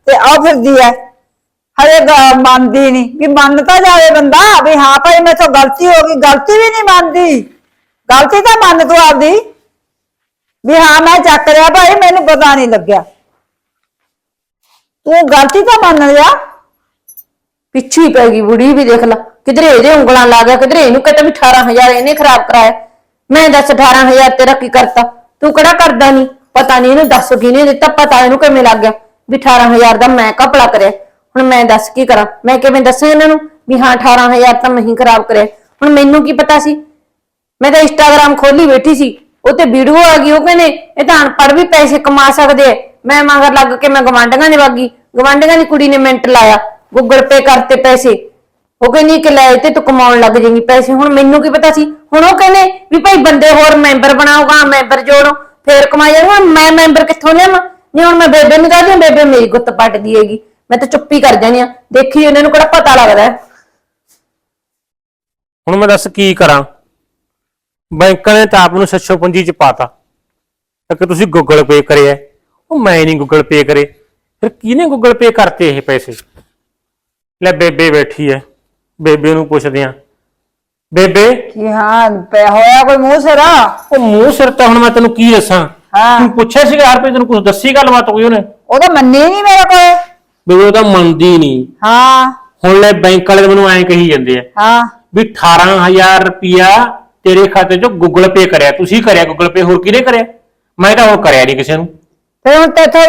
ਤੇ ਆ ਫਿਰਦੀ ਐ। ਹਰੇ ਮੰਨਦੀ ਨਹੀਂ ਵੀ ਮੰਨ ਤਾਂ ਜਾਵੇ ਬੰਦਾ ਵੀ ਹਾਂ ਭਾਈ ਮੇਰੇ ਤੋਂ ਗਲਤੀ ਹੋ ਗਈ ਗਲਤੀ ਵੀ ਨਹੀਂ ਮੰਨਦੀ। ਗਲਤੀ ਤਾਂ ਮੰਨ ਤੂੰ ਆਪਦੀ। ਵੀ ਹਾਂ ਮੈਂ ਚੱਕ ਲਿਆ ਭਾਈ ਮੈਨੂੰ ਪਤਾ ਨਹੀਂ ਲੱਗਿਆ। ਤੂੰ ਗਲਤੀ ਤਾਂ ਮੰਨ ਲਿਆ। ਪਿੱਛੇ ਹੀ ਪੈ ਗਈ ਬੁੜੀ ਵੀ ਦੇਖ ਲਾ, ਕਿਧਰੇ ਇਹਦੇ ਉਂਗਲਾਂ ਲਾ ਗਿਆ, ਕਿਧਰੇ ਇਹਨੂੰ ਕਹਿੰਦਾ ਵੀ 18000 ਇਹਨੇ ਖਰਾਬ ਕਰਾਇਆ। ਮੈਂ ਦੱਸ 18000 ਤੇਰਾ ਕੀ ਕਰਤਾ? ਤੂੰ ਕਿਹੜਾ ਕਰਦਾ ਨਹੀਂ ਪਤਾ ਨਹੀਂ ਇਹਨੂੰ ਦੱਸ ਕਿਹਨੇ ਦਿੱਤਾ, ਪਤਾ ਇਹਨੂੰ ਕਿਵੇਂ ਲੱਗ ਗਿਆ ਵੀ 18000 ਦਾ ਮੈਂ ਕਪੜਾ ਕਰਿਆ। ਹੁਣ ਮੈਂ ਦੱਸ ਕੀ ਕਰਾਂ? ਮੈਂ ਕਿਵੇਂ ਦੱਸਾਂ ਇਹਨਾਂ ਨੂੰ ਵੀ ਹਾਂ 18000 ਤਾਂ ਮੈਂ ਹੀ ਖਰਾਬ ਕਰਿਆ। ਹੁਣ ਮੈਨੂੰ ਕੀ ਪਤਾ ਸੀ? ਮੈਂ ਤਾਂ ਇੰਸਟਾਗ੍ਰਾਮ ਖੋਲੀ ਬੈਠੀ ਸੀ ਉਹ ਤੇ ਵੀਡੀਓ ਆ ਗਈ, ਉਹ ਕਹਿੰਦੇ, ਇਹ ਤਾਂ ਅਨਪੜ੍ਹ ਵੀ ਪੈਸੇ ਕਮਾ ਸਕਦੇ ਮੈਂ ਮਗਰ ਲੱਗ ਕੇ ਮੈਂ ਗਵਾਂਢੀਆਂ ਦੇ ਵਾਗੀ ਗਵਾਂਢੀਆਂ ਦੀ ਕੁੜੀ ਨੇ ਮਿੰਟ ਲਾਇਆ। ਗੂਗਲ ਪੇ ਕਰਤੇ ਪੈਸੇ। ਉਹ ਕਹਿੰਦੀ ਕਿ ਲੈ ਤੇ ਤੂੰ ਕਮਾਉਣ ਲੱਗ ਜਾਏਂਗੀ ਪੈਸੇ। ਹੁਣ ਮੈਨੂੰ ਕੀ ਪਤਾ ਸੀ? ਹੁਣ ਉਹ ਕਹਿੰਦੇ ਵੀ ਭਾਈ ਬੰਦੇ ਹੋਰ ਮੈਂਬਰ ਬਣਾਓਗਾ, ਮੈਂਬਰ ਜੋੜੋ, ਫੇਰ ਕਮਾਈ ਜਾਊਗਾ। ਮੈਂ ਮੈਂਬਰ ਕਿੱਥੋਂ ਲਿਆਵਾਂ? ਜੇ ਹੁਣ ਮੈਂ ਬੇਬੇ ਨੂੰ ਦੱਸਦੀ ਬੇਬੇ ਮੇਰੀ ਗੁੱਤ ਪੱਟਦੀ ਹੈਗੀ। ਮੈਂ ਤਾਂ ਚੁੱਪੀ ਕਰ ਜਾਣੀ ਆ ਦੇਖੀ ਇਹਨਾਂ ਨੂੰ ਕਿਹੜਾ ਪਤਾ ਲੱਗਦਾ ਹੈ। ਹੁਣ ਮੈਂ ਦੱਸ ਕੀ ਕਰਾਂ? ਬੈਂਕਾਂ ਨੇ ਤਾਂ ਆਪ ਨੂੰ ਸੱਚੋ ਪੰਜੀ ਚ ਪਾਤਾ। ਕਿ ਤੁਸੀਂ ਗੂਗਲ ਪੇ ਕਰਿਆ। ਉਹ ਮੈਂ ਨਹੀਂ ਗੂਗਲ ਪੇ ਕਰੇ। ਫਿਰ ਕਿਹਨੇ ਗੂਗਲ ਪੇ ਕਰਤੇ ਇਹ ਪੈਸੇ? ਲੈ ਬੇਬੇ ਬੈਠੀ ਐ। ਬੇਬੇ ਨੂੰ ਪੁੱਛਦੇ ਆ। ਬੇਬੇ? ਕਿ ਹਾਂ ਪੈ ਹੋਇਆ ਕੋਈ ਮੂੰਹ ਸਿਰਾ? ਉਹ ਮੂੰਹ ਸਿਰ ਤਾਂ ਹੁਣ ਮੈਂ ਤੈਨੂੰ ਕੀ ਦੱਸਾਂ? ਹਾਂ। ਤੂੰ ਪੁੱਛਿਆ ਸੀਗਾ ਹਰ ਤੈਨੂੰ ਕੁਝ ਦੱਸੀ ਗੱਲਬਾਤ ਕੋਈ ਉਹਨੇ? ਉਹ ਤਾਂ ਮੰਨੀ ਨਹੀਂ ਮੇਰੇ ਕੋਲ। ਬੇਬੇ ਉਹ ਤਾਂ ਮੰਨਦੀ ਨਹੀਂ ਹਾਂ। ਹੁਣ ਲੈ ਬੈਂਕ ਵਾਲੇ ਤਾਂ ਮੈਨੂੰ ਐਂ ਕਹੀ ਜਾਂਦੇ ਆ ਹਾਂ। ਵੀ 18000 ਰੁਪਿਆ ਤੇਰੇ ਖਾਤੇ 'ਚੋਂ ਗੂਗਲ ਪੇ ਕਰਿਆ। ਤੁਸੀਂ ਕਰਿਆ ਗੂਗਲ ਪੇ ਹੋਰ ਕਿਹਨੇ ਕਰਿਆ? ਮੈਂ ਤਾਂ ਹੋਰ ਕਰਿਆ ਨਹੀਂ ਕਿਸੇ ਨੂੰ। ਫਿਰ ਹੁਣ ਤੇਥੋਂ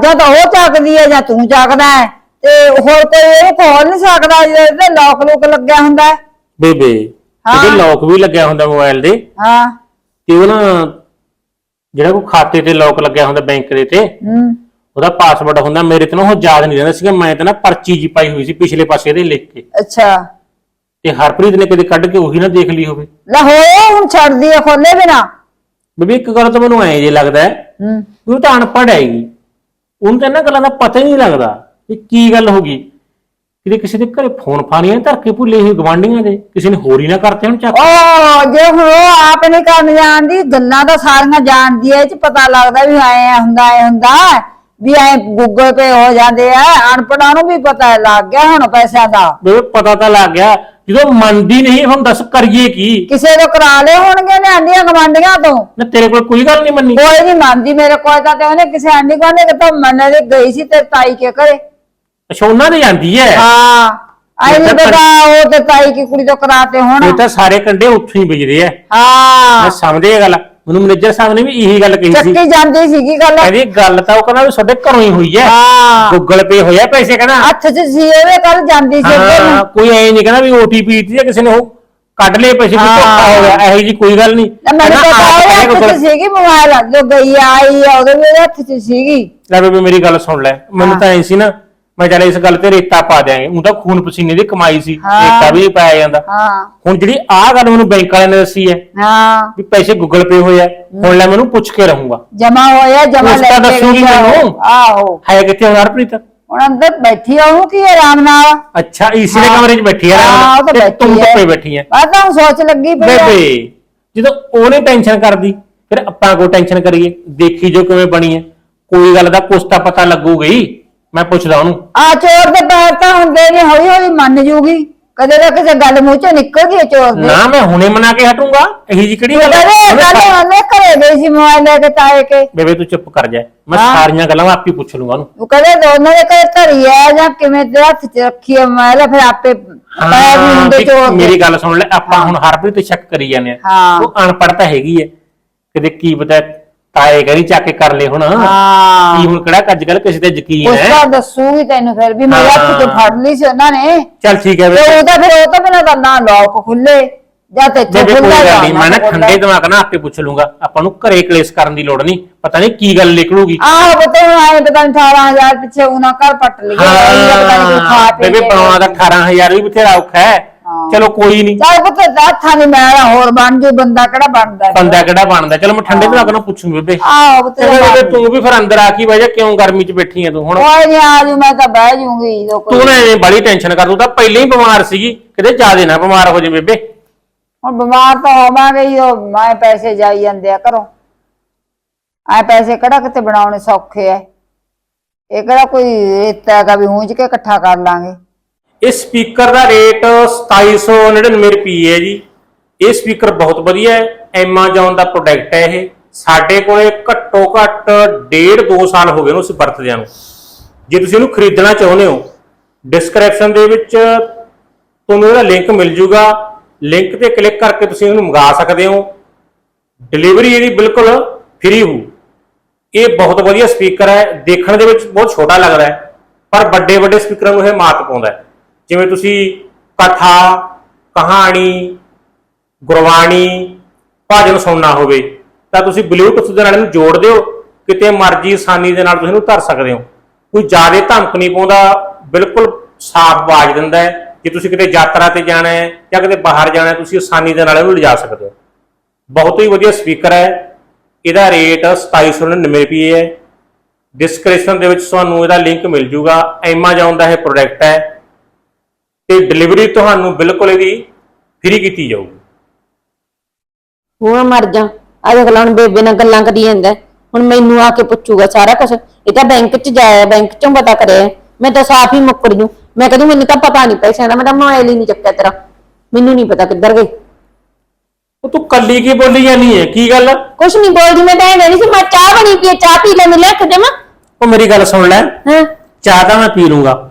ਜਦ ਉਹ ਚੱਕਦੀ ਹੈ ਜਾਂ ਤੂੰ ਚੱਕਦਾ ਹੈ ਤੇ ਹੋਰ ਕੋਈ ਇਹ ਖੋਲ ਨਹੀਂ ਸਕਦਾ ਜਿਹਦੇ ਲੋਕ ਲੋਕ ਲੱਗਿਆ ਹੁੰਦਾ। ਹੈ। ਬੇਬੇ ਹਾਂ। ਇਹਦੇ ਲੋਕ ਵੀ ਲੱਗਿਆ ਹੁੰਦਾ ਮੋਬਾਈਲ ਦੇ। ਹਾਂ। ਤੇ ਉਹ ਨਾ ਜਿਹੜਾ ਕੋ ਖਾਤੇ ਤੇ ਲੋਕ ਲੱਗਿਆ ਹੁੰਦਾ ਬੈਂਕ ਦੇ ਤੇ ਹੂੰ। ਉਹਦਾ ਪਾਸਵਰਡ ਹੁੰਦਾ। ਮੇਰੇ ਤੇ ਨਾ ਉਹ ਯਾਦ ਨਹੀਂ ਰਹਿੰਦਾ ਸੀਗਾ। ਮੈਂ ਤਾਂ ਨਾ ਪਰਚੀ ਜੀ ਪਾਈ ਹੋਈ ਸੀ ਪਿਛਲੇ ਪਾਸੇ ਇਹਦੇ ਲਿਖ ਕੇ। ਅੱਛਾ। ਤੇ ਹਰਪ੍ਰੀਤ ਨੇ ਕਦੇ ਕੱਢ ਕੇ ਉਹੀ ਨਾ ਦੇਖ ਲਈ ਹੋਵੇ। ਲੈ ਹੋਏ ਹੁਣ ਛੱਡਦੀ ਹੈ ਖੋਲੇ ਬਿਨਾ। ਬੇਬੇ ਇੱਕ ਗੱਲ ਤਾਂ ਮੈਨੂੰ ਐਂ ਜੇ ਲੱਗਦਾ ਹੈ ਹੂੰ। ਵੀ ਉਹ ਤਾਂ ਅਨਪੜ੍ਹ ਹੈਗੀ ਉਹਨੂੰ ਤਾਂ ਇਹਨਾਂ ਗੱਲਾਂ ਦਾ ਪਤਾ ਹੀ ਨਹੀਂ ਲੱਗਦਾ। ਕਿ ਕੀ ਗੱਲ ਹੋ ਗਈ? ਕਿਤੇ ਕਿਸੇ ਦੇ ਘਰੇ ਫੋਨ ਫਾਨੀਆਂ ਧਰ ਕੇ ਭੁੱਲੇ ਹੋਏ ਗਵਾਂਢੀਆਂ ਦੇ? ਕਿਸੇ ਨੇ ਹੋਰ ਹੀ ਨਾ ਕਰਤੇ ਹੁਣ ਚੱਕ। ਉਹ ਜੇ ਹੁਣ ਉਹ ਆਪ ਨਹੀਂ ਕਰਨ ਜਾਣਦੀ ਗੱਲਾਂ ਤਾਂ ਸਾਰੀਆਂ ਜਾਣਦੀ ਐ ਇਹ ਚ ਪਤਾ ਲੱਗਦਾ ਵੀ ਐ ਹੁੰਦਾ ਐ ਹੁੰਦਾ ਵੀ ਐ ਗੂਗਲ ਪੇ ਹੋ ਜਾਂਦੇ ਆ ਅਨਪੜਾਂ ਨੂੰ ਵੀ ਪਤਾ ਲੱਗ ਗਿਆ ਹੁਣ ਪੈਸਿਆਂ ਦਾ। ਬੇਬੇ ਪਤਾ ਤਾਂ ਲੱਗ ਗਿਆ ਜਦੋਂ ਮੰਨਦੀ ਨਹੀਂ ਹੁਣ ਦੱਸ ਕਰੀਏ ਕੀ? ਕਿਸੇ ਤੋਂ ਕਰਾ ਲਏ ਹੋਣਗੇ ਲਿਆਂਦੀਆਂ ਗਵਾਂਢੀਆਂ ਤੋਂ? ਨਾ ਤੇਰੇ ਕੋਲ ਕੋਈ ਗੱਲ ਨਹੀਂ ਮੰਨੀ। ਕੋਈ ਨਹੀਂ ਮੰਨਦੀ ਮੇਰੇ ਕੋਲ ਤਾਂ ਤੇ ਉਹਨੇ ਕਿਸੇ ਆਂਢੀ ਗੁਆਂਢੀ ਕੇ ਤਾਂ ਮੰਨ ਦੇ ਗਈ ਸੀ ਤੇ ਤਾਈ ਕੇ ਘਰੇ। ਅੱਛਾ ਉਹਨਾਂ ਦੇ ਜਾਂਦੀ ਹੈ? ਹਾਂ ਆਈ ਨਹੀਂ ਪਤਾ ਉਹ ਤੇ ਤਾਈ ਕੀ ਕੁੜੀ ਤੋਂ ਕਰਾਤੇ ਹੁਣ। ਇਹ ਤਾਂ ਸਾਰੇ ਕੰਡੇ ਉੱਥੋਂ ਹੀ ਵਿਜਦੇ ਆ। ਹਾਂ। ਮੈਂ ਸਮਝਦੇ ਇਹ ਗੱਲ। ਮੈਨੂੰ ਮੈਨੇਜਰ ਸਾਹਿਬ ਨੇ ਵੀ ਇਹੀ ਗੱਲ ਕਹੀ ਸੀ। ਚੱਕੀ ਜਾਂਦੀ ਸੀਗੀ ਗੱਲ। ਕਹਿੰਦੀ ਗੱਲ ਤਾਂ ਉਹ ਕਹਿੰਦਾ ਵੀ ਤੁਹਾਡੇ ਘਰੋਂ ਹੀ ਹੋਈ ਹੈ। ਹਾਂ। ਗੂਗਲ ਪੇ ਹੋਇਆ ਪੈਸੇ ਕਹਿੰਦਾ। ਹੱਥ 'ਚ ਸੀ ਇਹਦੇ ਕੱਲ ਜਾਂਦੀ ਸੀ। ਹਾਂ ਕੋਈ ਐ ਨਹੀਂ ਕਹਿੰਦਾ ਵੀ ਓਟੀਪੀ ਦਿੱਤੀ ਜਾਂ ਕਿਸੇ ਨੇ ਉਹ ਕੱਢ ਲਏ ਪੈਸੇ ਵੀ ਧੋਖਾ ਹੋ। ਗਿਆ। ਇਹੋ ਜੀ ਕੋਈ ਗੱਲ ਨਹੀਂ। ਮੈਨੂੰ ਪਤਾ ਉਹਦੇ ਹੱਥ 'ਚ ਸੀਗੀ ਮੋਬਾਈਲ ਜੋ ਗਈ ਆਈ ਆ ਉਹਦੇ ਉਹਦੇ ਹੱਥ 'ਚ ਸੀਗੀ। ਲੈ ਬੇਬੇ ਮੇਰੀ ਗੱਲ ਸੁਣ ਲੈ। ਮੈਨੂੰ ਤਾਂ ਐ ਸੀ ਨਾ ਮੈਂ ਚੱਲ ਇਸ ਗੱਲ ਤੇ ਰੇਤਾ ਪਾ ਦਿਆਂਗੇ। ਉਹ ਤਾਂ ਖੂਨ ਪਸੀਨੇ ਦੀ ਕਮਾਈ ਸੀ ਹਾਂ। ਰੇਤਾ ਵੀ ਪਾਇਆ ਜਾਂਦਾ। ਹਾਂ। ਹੁਣ ਜਿਹੜੀ ਆਹ ਗੱਲ ਮੈਨੂੰ ਬੈਂਕ ਵਾਲਿਆਂ ਨੇ ਦੱਸੀ ਹੈ ਹਾਂ। ਵੀ ਪੈਸੇ ਗੂਗਲ ਪੇ ਹੋਇਆ ਹੁਣ ਲੈ ਮੈਨੂੰ ਪੁੱਛ ਕੇ ਰਹੂੰਗਾ। ਜਮਾ ਹੋਇਆ ਜਮਾ ਉਸ ਲੈ ਤਾਂ ਕੇ ਦੱਸੂਗੀ ਗਈ ਆ ਉਹ। ਮੈਨੂੰ। ਆਹੋ। ਹੈ ਕਿੱਥੇ ਹੁਣ ਹਰਪ੍ਰੀਤ? ਹੁਣ ਅੰਦਰ ਬੈਠੀ ਆ ਉਹਨੂੰ ਕੀ ਆਰਾਮ ਨਾਲ? ਅੱਛਾ ਇਸੇ ਦੇ ਹਾਂ। ਕਮਰੇ 'ਚ ਬੈਠੀ ਹਾਂ, ਉਹ ਤਾਂ ਤੇ ਤੂੰ ਬੈਠੀ ਹੈ। ਧੁੱਪੇ ਬੈਠੀ ਹੈ ਮੈਂ ਤਾਂ ਸੋਚ ਲੱਗੀ ਪਈ ਆ। ਬੇਬੇ ਜਦੋਂ ਉਹਨੇ ਟੈਨਸ਼ਨ ਕਰਦੀ ਫਿਰ ਆਪਾਂ ਕੋ ਟੈਨਸ਼ਨ ਕਰੀਏ? ਦੇਖੀ ਜੋ ਕਿਵੇਂ ਬਣੀ ਹੈ ਕੋਈ ਗੱਲ ਦਾ ਕੁਛ ਤਾਂ ਪਤਾ ਲੱਗੂਗਾ ਹੀ। ਮੈਂ ਪੁੱਛਦਾ ਉਹਨੂੰ। ਆ ਚੋਰ ਦੇ ਪੈਰ ਤਾਂ ਹੁੰਦੇ ਨੇ ਹੌਲੀ ਹੌਲੀ ਮੰਨ ਜੂਗੀ। ਕਦੇ ਨਾ ਕਿਸੇ ਗੱਲ ਮੂੰਹ ਚੋਂ ਨਿਕਲ ਗਈ ਚੋਰ ਦੇ। ਨਾ ਮੈਂ ਹੁਣੇ ਮਨਾ ਕੇ ਹਟੂੰਗਾ। ਇਹੀ ਜੀ ਕਿਹੜੀ ਗੱਲ ਹੈ? ਕਦੇ ਉਹਨੇ ਕਦੇ ਸਾ- ਉਹਨੇ ਘਰੇ ਗਈ ਸੀ ਮੋਬਾਈਲ ਲੈ ਕੇ ਤਾਏ ਕੇ। ਬੇਬੇ ਤੂੰ ਚੁੱਪ ਕਰ ਜਾ। ਮੈਂ ਹਾਂ। ਸਾਰੀਆਂ ਗੱਲਾਂ ਆਪੇ ਪੁੱਛ ਲੂੰਗਾ ਉਹਨੂੰ। ਉਹ ਕਦੇ ਦੋਨਾਂ ਦੇ ਘਰੇ ਧਰੀ ਆ ਜਾਂ ਕਿਵੇਂ ਤੇ ਹੱਥ 'ਚ ਰੱਖੀ ਆ ਮੋਬਾਈਲ ਫਿਰ ਆਪੇ ਪੈਰ ਵੀ ਹੁੰਦੇ ਵੀ ਚੋਰ ਦੇ। ਮੇਰੀ ਗੱਲ ਸੁਣ ਲੈ ਆਪਾਂ ਹੁਣ ਹਰਪ੍ਰੀਤ ਤੇ ਸ਼ੱਕ ਕਰੀ ਜਾਂਦੇ ਆ ਹਾਂ। ਉਹ ਅਨਪੜ੍ਹ ਤਾਂ ਹੈਗੀ ਹੈ। ਕਿਤੇ ਕੀ ਪਤਾ ਤਾਏ ਕਰੀ ਚੱਕ ਕੇ ਕਰ ਲੈ ਹੁਣ। ਹਾਂ। ਕੀ ਹੁਣ ਕਿਹੜਾ ਅੱਜ ਕੱਲ ਕਿਸੇ ਤੇ ਯਕੀਨ ਹੈ? ਦਾ ਦੱਸੂਗੀ ਤੈਨੂੰ ਫਿਰ ਵੀ ਮੇਰੇ ਹੱਥ 'ਚ ਫੜ ਲਈ ਸੀ ਉਹਨਾਂ ਨੇ। ਚੱਲ ਠੀਕ ਹੈ ਤੇ ਬੇਬੇ। ਉਹ ਤਾਂ ਫਿਰ ਉਹ ਤਾਂ ਬਿਨਾਂ ਤਾਂ ਨਾ ਲੋਕ ਖੁੱਲੇ ਜਾਂ ਤੇ ਇੱਥੇ ਬੇਬੇ ਕੋਈ ਗੱਲ ਨਹੀਂ ਮੈਂ ਨਾ ਠੰਡੇ ਦਿਮਾਗ ਨਾਲ ਆਪੇ ਪੁੱਛ ਲੂੰਗਾ। ਆਪਾਂ ਨੂੰ ਘਰੇ ਕਲੇਸ਼ ਕਰਨ ਦੀ ਲੋੜ ਨਹੀਂ ਪਤਾ ਨਹੀਂ ਕੀ ਗੱਲ ਨਿਕਲੂਗੀ। ਆਹ ਬਤੇ ਹੁਣ ਆਏ ਪਤਾ ਨਹੀਂ 18000 ਪਿੱਛੇ ਉਹਨਾਂ ਘਰ ਪੱਟ ਲਈ ਪਤਾ ਨਹੀਂ ਕੋਈ ਖਾ ਪੀ ਬੇਬੇ। ਬਣਾਉਣਾ ਤਾਂ 18000 ਵੀ ਬਥੇਰਾ ਔਖਾ ਹੈ। ਹਾਂ। ਚਲੋ ਕੋਈ ਨਹੀਂ। ਚੱਲ ਪੁੱਤ ਹੱਥਾਂ ਦੀ ਆ, ਹੋਰ ਬਣ ਜੂ ਬੰਦਾ ਕਿਹੜਾ ਬਣਦਾ ਹੈ? ਬੰਦਾ ਕਿਹੜਾ ਬਣਦਾ? ਚਲੋ ਮੈਂ ਠੰਡੇ ਦਿਮਾਗ ਨਾਲ ਪੁੱਛੂ ਬੇਬੇ। ਆਹੋ ਪੁੱਤ ਤੇ ਬੇਬੇ ਤੂੰ ਵੀ ਫਿਰ ਅੰਦਰ ਆ ਕੇ ਬਹਿ ਜਾ ਕਿਉਂ ਗਰਮੀ 'ਚ ਬੈਠੀ ਆ ਤੂੰ ਹੁਣ? ਕੋਈ ਨਹੀਂ ਆ ਜੂ ਮੈਂ ਤਾਂ ਬਹਿ ਜੂੰਗੀ ਜੋ ਕੋਈ ਤੂੰ ਨਾ ਐਵੇਂ ਬੜੀ ਟੈਨਸ਼ਨ ਕਰ ਤੂੰ ਤਾਂ ਪਹਿਲਾਂ ਹੀ ਬਿਮਾਰ ਸੀਗੀ ਕਿਤੇ ਜ਼ਿਆਦੇ ਨਾ ਬਿਮਾਰ ਹੋ ਜਾ ਬੇਬੇ। ਹੁਣ ਬਿਮਾਰ ਤਾਂ ਹੋਵਾਂਗੇ ਹੀ ਉਹ ਮੈਂ ਪੈਸੇ ਜਾਈ ਜਾਂਦੇ ਆ ਘਰੋਂ। ਆ ਪੈਸੇ ਕਿਹੜਾ ਕਿਤੇ ਬਣਾਉਣੇ ਸੌਖੇ ਐ? ਇਹ ਕਿਹੜਾ ਕੋਈ ਰੇਤਾ ਹੈਗਾ ਵੀ ਹੂੰਜ ਕੇ ਇਕੱਠਾ ਕਰ ਲਾਂਗੇ। ਇਹ ਸਪੀਕਰ ਦਾ ਰੇਟ 2799 ਰੁਪਏ ਹੈ ਜੀ। ਇਹ ਸਪੀਕਰ ਬਹੁਤ ਵਧੀਆ ਹੈ। Amazon ਦਾ ਪ੍ਰੋਡਕਟ ਹੈ ਇਹ। ਸਾਡੇ ਕੋਲੇ ਘੱਟੋ ਘੱਟ ਡੇਢ 2 ਸਾਲ ਹੋ ਗਏ ਨੂੰ ਉਸ ਵਰਤਦਿਆਂ ਨੂੰ। ਜੇ ਤੁਸੀਂ ਇਹਨੂੰ ਖਰੀਦਣਾ ਚਾਹੁੰਦੇ ਹੋ ਡਿਸਕ੍ਰਿਪਸ਼ਨ ਦੇ ਵਿੱਚ ਤੁਹਾਨੂੰ ਇਹਦਾ ਲਿੰਕ ਮਿਲ ਜੂਗਾ। ਲਿੰਕ ਤੇ ਕਲਿੱਕ ਕਰਕੇ ਤੁਸੀਂ ਇਹਨੂੰ ਮੰਗਾ ਸਕਦੇ ਹੋ। ਡਿਲੀਵਰੀ ਇਹਦੀ ਬਿਲਕੁਲ ਫ੍ਰੀ ਹੋਊ। ਇਹ ਬਹੁਤ ਵਧੀਆ ਸਪੀਕਰ ਹੈ। ਦੇਖਣ ਦੇ ਵਿੱਚ ਬਹੁਤ ਛੋਟਾ ਲੱਗਦਾ ਹੈ, ਪਰ ਵੱਡੇ ਵੱਡੇ ਸਪੀਕਰਾਂ ਨੂੰ ਇਹ ਮਾਤ ਪਾਉਂਦਾ ਹੈ। ਜਿਵੇਂ ਤੁਸੀਂ ਕਥਾ, ਕਹਾਣੀ, ਗੁਰਬਾਣੀ, ਭਜਨ ਸੁਣਨਾ ਹੋਵੇ, ਤਾਂ ਤੁਸੀਂ ਬਲੂਟੁੱਥ ਦੇ ਨਾਲ ਇਹਨੂੰ ਜੋੜ ਦਿਓ, ਕਿਤੇ ਮਰਜ਼ੀ ਆਸਾਨੀ ਦੇ ਨਾਲ ਤੁਸੀਂ ਇਹਨੂੰ ਧਰ ਸਕਦੇ ਹੋ। ਕੋਈ ਜ਼ਿਆਦਾ ਧਮਕ ਨਹੀਂ ਪਾਉਂਦਾ, ਬਿਲਕੁਲ ਸਾਫ਼ ਆਵਾਜ਼ ਦਿੰਦਾ ਹੈ। ਜੇ ਤੁਸੀਂ ਕਿਤੇ ਯਾਤਰਾ ਤੇ ਜਾਣਾ ਹੈ ਜਾਂ ਕਿਤੇ ਬਾਹਰ ਜਾਣਾ ਹੈ, ਤੁਸੀਂ ਆਸਾਨੀ ਦੇ ਨਾਲ ਇਹਨੂੰ ਲਿਜਾ ਸਕਦੇ ਹੋ। ਬਹੁਤ ਹੀ ਵਧੀਆ ਸਪੀਕਰ ਹੈ। ਇਹਦਾ ਰੇਟ 2799 ਰੁਪਏ ਹੈ। ਡਿਸਕ੍ਰਿਪਸ਼ਨ ਦੇ ਵਿੱਚ ਤੁਹਾਨੂੰ ਇਹਦਾ ਲਿੰਕ ਮਿਲ ਜੂਗਾ। Amazon ਦਾ ਇਹ ਪ੍ਰੋਡਕਟ ਹੈ। ਤੇ ਡਿਲੀਵਰੀ ਤੁਹਾਨੂੰ ਬਿਲਕੁਲ ਇਹਦੀ ਫ੍ਰੀ ਕੀਤੀ ਜਾਊਗੀ। ਹੁਣ ਮਰ ਜਾ। ਆ ਦੇਖ ਲੈ ਹੁਣ ਬੇਬੇ ਨਾਲ ਗੱਲਾਂ ਕਰੀ ਜਾਂਦਾ ਹੈ। ਹੁਣ ਮੈਨੂੰ ਆ ਕੇ ਪੁੱਛੂਗਾ ਸਾਰਾ ਕੁਝ ਇਹ ਤਾਂ ਬੈਂਕ 'ਚ ਜਾਇਆ ਬੈਂਕ 'ਚੋਂ ਪਤਾ ਕਰਿਆ ਮੈਂ ਤਾਂ ਸਾਫ਼ ਹੀ ਮੁੱਕਰ ਜੂ। ਮੈਂ ਕਹਦੂ ਮੈਨੂੰ ਤਾਂ ਪਤਾ ਨਹੀਂ ਪੈਸਿਆਂ ਦਾ ਮੈਂ ਤਾਂ ਮੋਬਾਈਲ ਹੀ ਨਹੀਂ ਚੱਕਿਆ ਤੇਰਾ। ਮੈਨੂੰ ਨਹੀਂ ਪਤਾ ਕਿੱਧਰ ਗਏ। ਉਹ ਤੂੰ ਕੱਲੀ ਕੀ ਬੋਲੀ ਜਾਨੀ ਹੈ? ਕੀ ਗੱਲ? ਕੁਛ ਨਹੀਂ ਬੋਲਦੀ ਮੈਂ ਤਾਂ ਇਹ ਨਹੀਂ ਸੀ। ਮੈਂ ਚਾਹ ਬਣੀ ਪਈ ਹੈ, ਚਾਹ ਪੀ ਲੈ ਮੈਂ ਲੈ ਕੇ ਦੇਵਾਂ ਉਹ ਮੇਰੀ ਗੱਲ ਸੁਣ ਲੈ। ਹਾਂ? ਚਾਹ ਤਾਂ ਮੈਂ ਪੀ ਲੂੰਗਾ।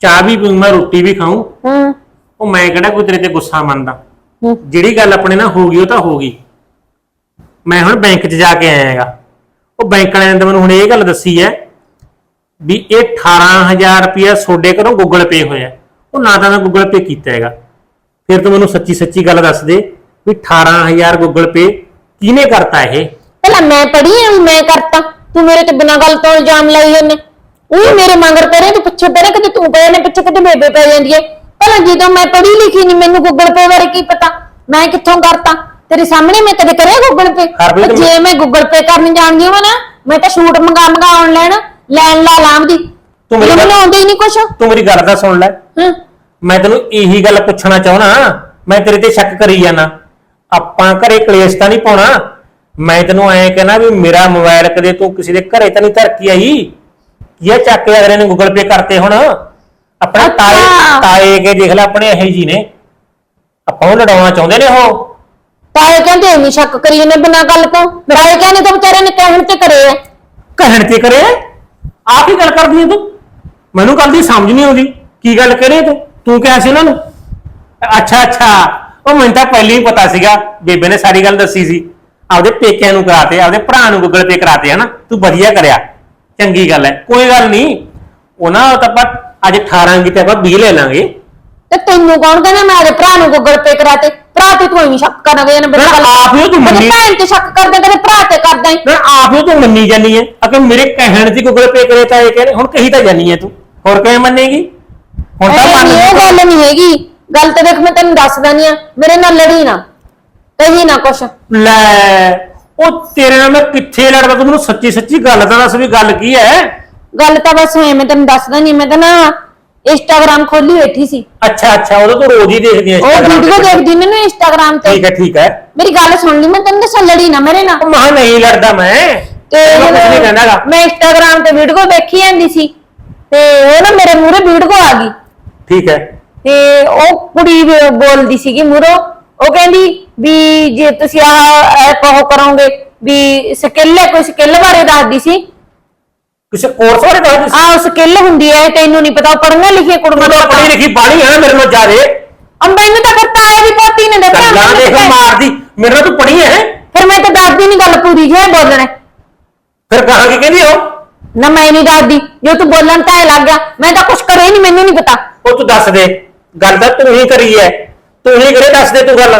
ਚਾਹ ਵੀ ਪੀਊਂ ਮੈਂ ਰੋਟੀ ਵੀ ਖਾਊਂ। ਹਾਂ। ਉਹ ਮੈਂ ਕਿਹੜਾ ਕੋਈ ਤੇਰੇ ਤੇ ਗੁੱਸਾ ਮੰਨਦਾ? ਹੂੰ। ਜਿਹੜੀ ਗੱਲ ਆਪਣੇ ਨਾਲ ਹੋ ਗਈ ਉਹ ਤਾਂ ਹੋ ਗਈ। ਮੈਂ ਹੁਣ ਬੈਂਕ 'ਚ ਜਾ ਕੇ ਆਇਆਗਾ। ਉਹ ਬੈਂਕ ਵਾਲਿਆਂ ਨੇ ਤਾਂ ਮੈਨੂੰ ਹੁਣ ਇਹ ਗੱਲ ਦੱਸੀ ਹੈ ਵੀ ਇਹ 18000 ਰੁਪਇਆ ਤੁਹਾਡੇ ਘਰੋਂ ਗੂਗਲ ਪੇ ਹੋਇਆ। ਉਹ ਨਾ ਤਾਂ ਮੈਂ ਗੂਗਲ ਪੇ ਕੀਤਾ ਹੈਗਾ। ਫਿਰ ਤੂੰ ਮੈਨੂੰ ਸੱਚੀ ਸੱਚੀ ਗੱਲ ਦੱਸ ਦੇ ਵੀ 18000 ਗੂਗਲ ਪੇ ਕਿਹਨੇ ਕਰਤਾ ਇਹ? ਪਹਿਲਾਂ ਮੈਂ ਪੜੀ ਆ ਵੀ ਮੈਂ ਕਰਤਾ। ਤੂੰ ਮੇਰੇ ਤੇ ਬਿਨਾਂ ਗੱਲ ਤੋਂ ਇਲਜ਼ਾਮ ਲਾਈ ਜਾਂਦੇ। ਉਹ ਮੇਰੇ ਮਗਰ ਪਰੇ ਤੂੰ ਪਿੱਛੇ ਪਰੇ ਕਦੇ ਤੂੰ ਪਏ ਨੇ ਪਿੱਛੇ ਕਦੇ ਬੇਬੇ ਪੈ ਜਾਂਦੀ ਹੈ। ਪਹਿਲਾਂ ਜਦੋਂ ਮੈਂ ਪੜੀ ਲਿਖੀ ਨਹੀਂ ਮੈਨੂੰ ਗੂਗਲ ਪੇ ਬਾਰੇ ਕੀ ਪਤਾ? ਮੈਂ ਕਿੱਥੋਂ ਕਰਤਾ? ਤੇਰੇ ਸਾਹਮਣੇ ਮੈਂ ਕਦੇ ਕਰਿਆ ਗੂਗਲ ਪੇ ਹਰਪ੍ਰੀਤ, ਜੇ ਮੈਂ ਗੂਗਲ ਪੇ ਕਰਨੀ ਜਾਣਦੀ ਹਾਂ ਨਾ ਮੈਂ ਤਾਂ ਸ਼ੂਟ ਮੰਗਾ ਮੰਗਾ ਆਨਲਾਈਨ ਲੈਣ ਲਾ ਲਾਮ ਦੀ ਤੂੰ ਮੇਰੀ ਮੈਨੂੰ ਗੱਲ- ਆਉਂਦਾ ਹੀ ਨਹੀਂ ਕੁਛ। ਤੂੰ ਮੇਰੀ ਗੱਲ ਤਾਂ ਸੁਣ ਲੈ। ਹਾਂ। ਮੈਂ ਤੈਨੂੰ ਇਹੀ ਗੱਲ ਪੁੱਛਣਾ ਚਾਹਣਾ ਮੈਂ ਤੇਰੇ ਤੇ ਸ਼ੱਕ ਕਰੀ ਜਾਣਾ ਆਪਾਂ ਘਰੇ ਕਲੇਸ਼ ਤਾਂ ਨਹੀਂ ਪਾਉਣਾ। ਮੈਂ ਤੈਨੂੰ ਐਂ ਕਹਿਣਾ ਵੀ ਮੇਰਾ ਮੋਬਾਈਲ ਕਦੇ ਤੂੰ ਕਿਸੇ ਦੇ ਘਰੇ ਤਾਂ ਨਹੀਂ ਧਰ ਕੇ ਆਈ? ਕੀ ਇਹ ਚੱਕ ਕੇ ਅਗਲੇ ਨੇ ਗੂਗਲ ਪੇ ਕਰਤੇ ਹੁਣ ਆਪਣੇ ਤਾਏ ਅੱਛਾ। ਤਾਏ ਕੇ ਦੇਖ ਲੈ ਆਪਣੇ ਇਹੀ ਜੀ ਨੇ। ਆਪਾਂ ਉਹ ਲੜਾਉਣਾ ਚਾਹੁੰਦੇ ਨੇ ਉਹ। ਤਾਏ ਕਹਿੰਦੇ ਨਹੀਂ ਸ਼ੱਕ ਕਰੀ ਇਹਨੇ ਬਿਨਾਂ ਗੱਲ ਤੋਂ। ਤਾਏ ਕਹਿੰਦੇ ਤਾਂ ਵਿਚਾਰੇ ਨੇ ਕਹਿਣ ਤੇ ਕਰੇ ਆ। ਕਹਿਣ ਤੇ ਕਰੇ ਆਪ ਹੀ ਗੱਲ ਕਰਦੀ ਹੈ ਤੂੰ? ਮੈਨੂੰ ਗੱਲ ਦੀ ਸਮਝ ਨਹੀਂ ਆਉਂਦੀ। ਕੀ ਗੱਲ ਕਰੇ ਤੂੰ? ਤੂੰ ਕਿਹਾ ਸੀ ਉਹਨਾਂ ਨੂੰ? ਅੱਛਾ ਅੱਛਾ। ਉਹ ਮੈਨੂੰ ਤਾਂ ਪਹਿਲਾਂ ਹੀ ਪਤਾ ਸੀਗਾ। ਬੇਬੇ ਨੇ ਸਾਰੀ ਗੱਲ ਦੱਸੀ ਸੀ। ਆਪਦੇ ਪੇਕਿਆਂ ਨੂੰ ਕਰਾਤੇ ਆਪਦੇ ਭਰਾ ਨੂੰ ਗੂਗਲ ਪੇ ਕਰਾਤੇ ਹਨਾ? ਤੂੰ ਵਧੀਆ ਕਰਿਆ। ਚੰਗੀ ਗੱਲ ਹੈ। ਕੋਈ ਗੱਲ ਨਹੀਂ। ਉਹਨਾਂ ਤਾਂ ਆਪਾਂ ਅੱਜ 18 ਕਿਤੇ ਆਪਾਂ 20 ਲੈ ਲਾਂਗੇ। ਤੇ ਤੈਨੂੰ ਕੌਣ ਕਹਿੰਦਾ ਮੈਂ ਆਦੇ ਭਰਾ ਨੂੰ ਗੂਗਲ ਪੇ ਕਰਾਤੇ ਭਰਾ ਤੇ ਤੂੰ ਹੀ ਸ਼ੱਕ ਕਰਨ ਗਏ ਨੇ ਨਾ, ਆਪ ਹੀ ਉਹ ਤੂੰ ਮੰਨੀ- ਭੈਣ ਤੇ ਸ਼ੱਕ ਕਰਦਾ ਕਦੇ ਭਰਾ ਤੇ ਕਰਦਾ ਹੀ ਨਾ ਆਪ ਨੂੰ ਤੂੰ ਮੰਨੀ ਜਾਨੀ ਹੈ। ਅਕੇ ਮੇਰੇ ਕਹਿਣ ਤੇ ਗੂਗਲ ਪੇ ਕਰੇ ਤਾਂ ਇਹ ਕਹਿੰਦੇ ਹੁਣ ਕਹੀ ਤਾਂ ਜਾਨੀ ਹੈ ਤੂੰ। ਹੋਰ ਕਿਵੇਂ ਮੰਨੇਗੀ? ਹੁਣ ਤਾਂ ਮੰਨ ਇਹ ਗੱਲ ਨਹੀਂ ਹੈਗੀ। ਗੱਲ ਤੇ ਦੇਖ ਮੈਂ ਤੈਨੂੰ ਦੱਸਦਾ ਨਹੀਂ ਆ ਮੇਰੇ ਨਾਲ ਲੜੀ ਨਾ। ਕਹੀ ਨਾ ਕੁਛ। ਲੈ ਉਹ ਤੇਰੇ ਨਾਲ ਮੈਂ ਕਿੱਥੇ ਲੜਦਾ? ਤੂੰ ਮੈਨੂੰ ਸੱਚੀ ਸੱਚੀ ਗੱਲ ਤਾਂ ਦੱਸ ਵੀ ਗੱਲ ਕੀ ਹੈ? ਗੱਲ ਤਾਂ ਬਸ ਐ ਮੈਂ ਤੈਨੂੰ ਦੱਸਦਾ ਨਹੀਂ ਮੈਂ ਤਾਂ ਨਾ ਇੰਸਟਾਗ੍ਰਾਮ ਖੋਲੀ ਬੈਠੀ ਸੀ। ਅੱਛਾ ਅੱਛਾ ਉਹਦਾ ਤੂੰ ਰੋਜ਼ ਹੀ ਦੇਖਦੀ ਐ ਉਹ ਵੀਡੀਓ ਦੇਖਦੀ ਨੇ ਨਾ ਇੰਸਟਾਗ੍ਰਾਮ ਤੇ। ਠੀਕ ਹੈ ਠੀਕ ਹੈ। ਮੇਰੀ ਗੱਲ ਸੁਣ ਲਈ ਮੈਂ ਤੈਨੂੰ ਦੱਸਾਂ ਲੜੀ ਨਾ ਮੇਰੇ ਨਾਲ। ਮਹਾ ਨਹੀਂ ਲੜਦਾ ਮੈਂ। ਤੇ ਮੈਂ ਕੁਝ ਨਹੀਂ ਕਹਿੰਦਾਗਾ। ਮੈਂ ਇੰਸਟਾਗ੍ਰਾਮ ਤੇ ਵੀਡੀਓ ਦੇਖੀ ਜਾਂਦੀ ਸੀ ਤੇ ਉਹ ਨਾ ਮੇਰੇ ਮੂਹਰੇ ਵੀਡੀਓ ਆ ਗਈ। ਠੀਕ ਹੈ। ਤੇ ਉਹ ਕੁੜੀ ਬੋਲਦੀ ਸੀਗੀ ਮੂਹਰੋਂ ਉਹ ਕਹਿੰਦੀ ਵੀ ਜੇ ਤੁਸੀਂ ਆਹ ਐਪ ਉਹ ਕਰੋਗੇ ਵੀ ਸਕਿੱਲ ਹੈ ਕੋਈ ਸਕਿੱਲ ਬਾਰੇ ਦੱਸਦੀ ਸੀ? ਕਿਸੇ ਕੋਰਸ ਬਾਰੇ ਦੱਸ ਦੇ ਆਹ ਸਕਿੱਲ ਹੁੰਦੀ ਹੈ ਤੈਨੂੰ ਨਹੀਂ ਪਤਾ ਪੜ੍ਹਨਾ ਲਿਖੀਆਂ ਤੂੰ ਤਾਂ ਪੜ੍ਹੀ ਲਿਖੀ ਬਾਣੀ ਹੈ ਮੇਰੇ ਨਾਲ ਜਾਦੇ ਅੰਬੈਨ ਤਾਂ ਫਿਰ ਤਾਏ ਦੀ ਪੋਤੀ ਨੇ ਦੱਸਿਆ ਗੱਲਾਂ ਦੇਖ ਮਾਰਦੀ। ਮੇਰੇ ਨਾਲ ਤੂੰ ਪੜ੍ਹੀ ਹੈ? ਫਿਰ ਮੈਂ ਤਾਂ ਦੱਸਦੀ ਨਹੀਂ ਗੱਲ ਪੂਰੀ ਜੇ ਬੋਲਣਾ ਫਿਰ ਕਹਾਂ ਕੀ ਕਹਿੰਦੀ ਹੋ ਨਾ ਮੈਂ ਨਹੀਂ ਦੱਸਦੀ ਜੋ ਤੂੰ ਬੋਲਣ ਤਾਂ ਲੱਗ ਗਿਆ ਮੈਂ ਤਾਂ ਕੁਝ ਕਰੇ ਨਹੀਂ ਮੈਨੂੰ ਨਹੀਂ ਪਤਾ। ਉਹ ਤੂੰ ਦੱਸ ਦੇ ਗੱਲ ਤਾਂ ਤੂੰ ਹੀ ਕਰੀ ਹੈ। ਤੂੰ ਹੀ ਕਰੇ ਦੱਸ ਦੇ ਤੂੰ ਗੱਲ?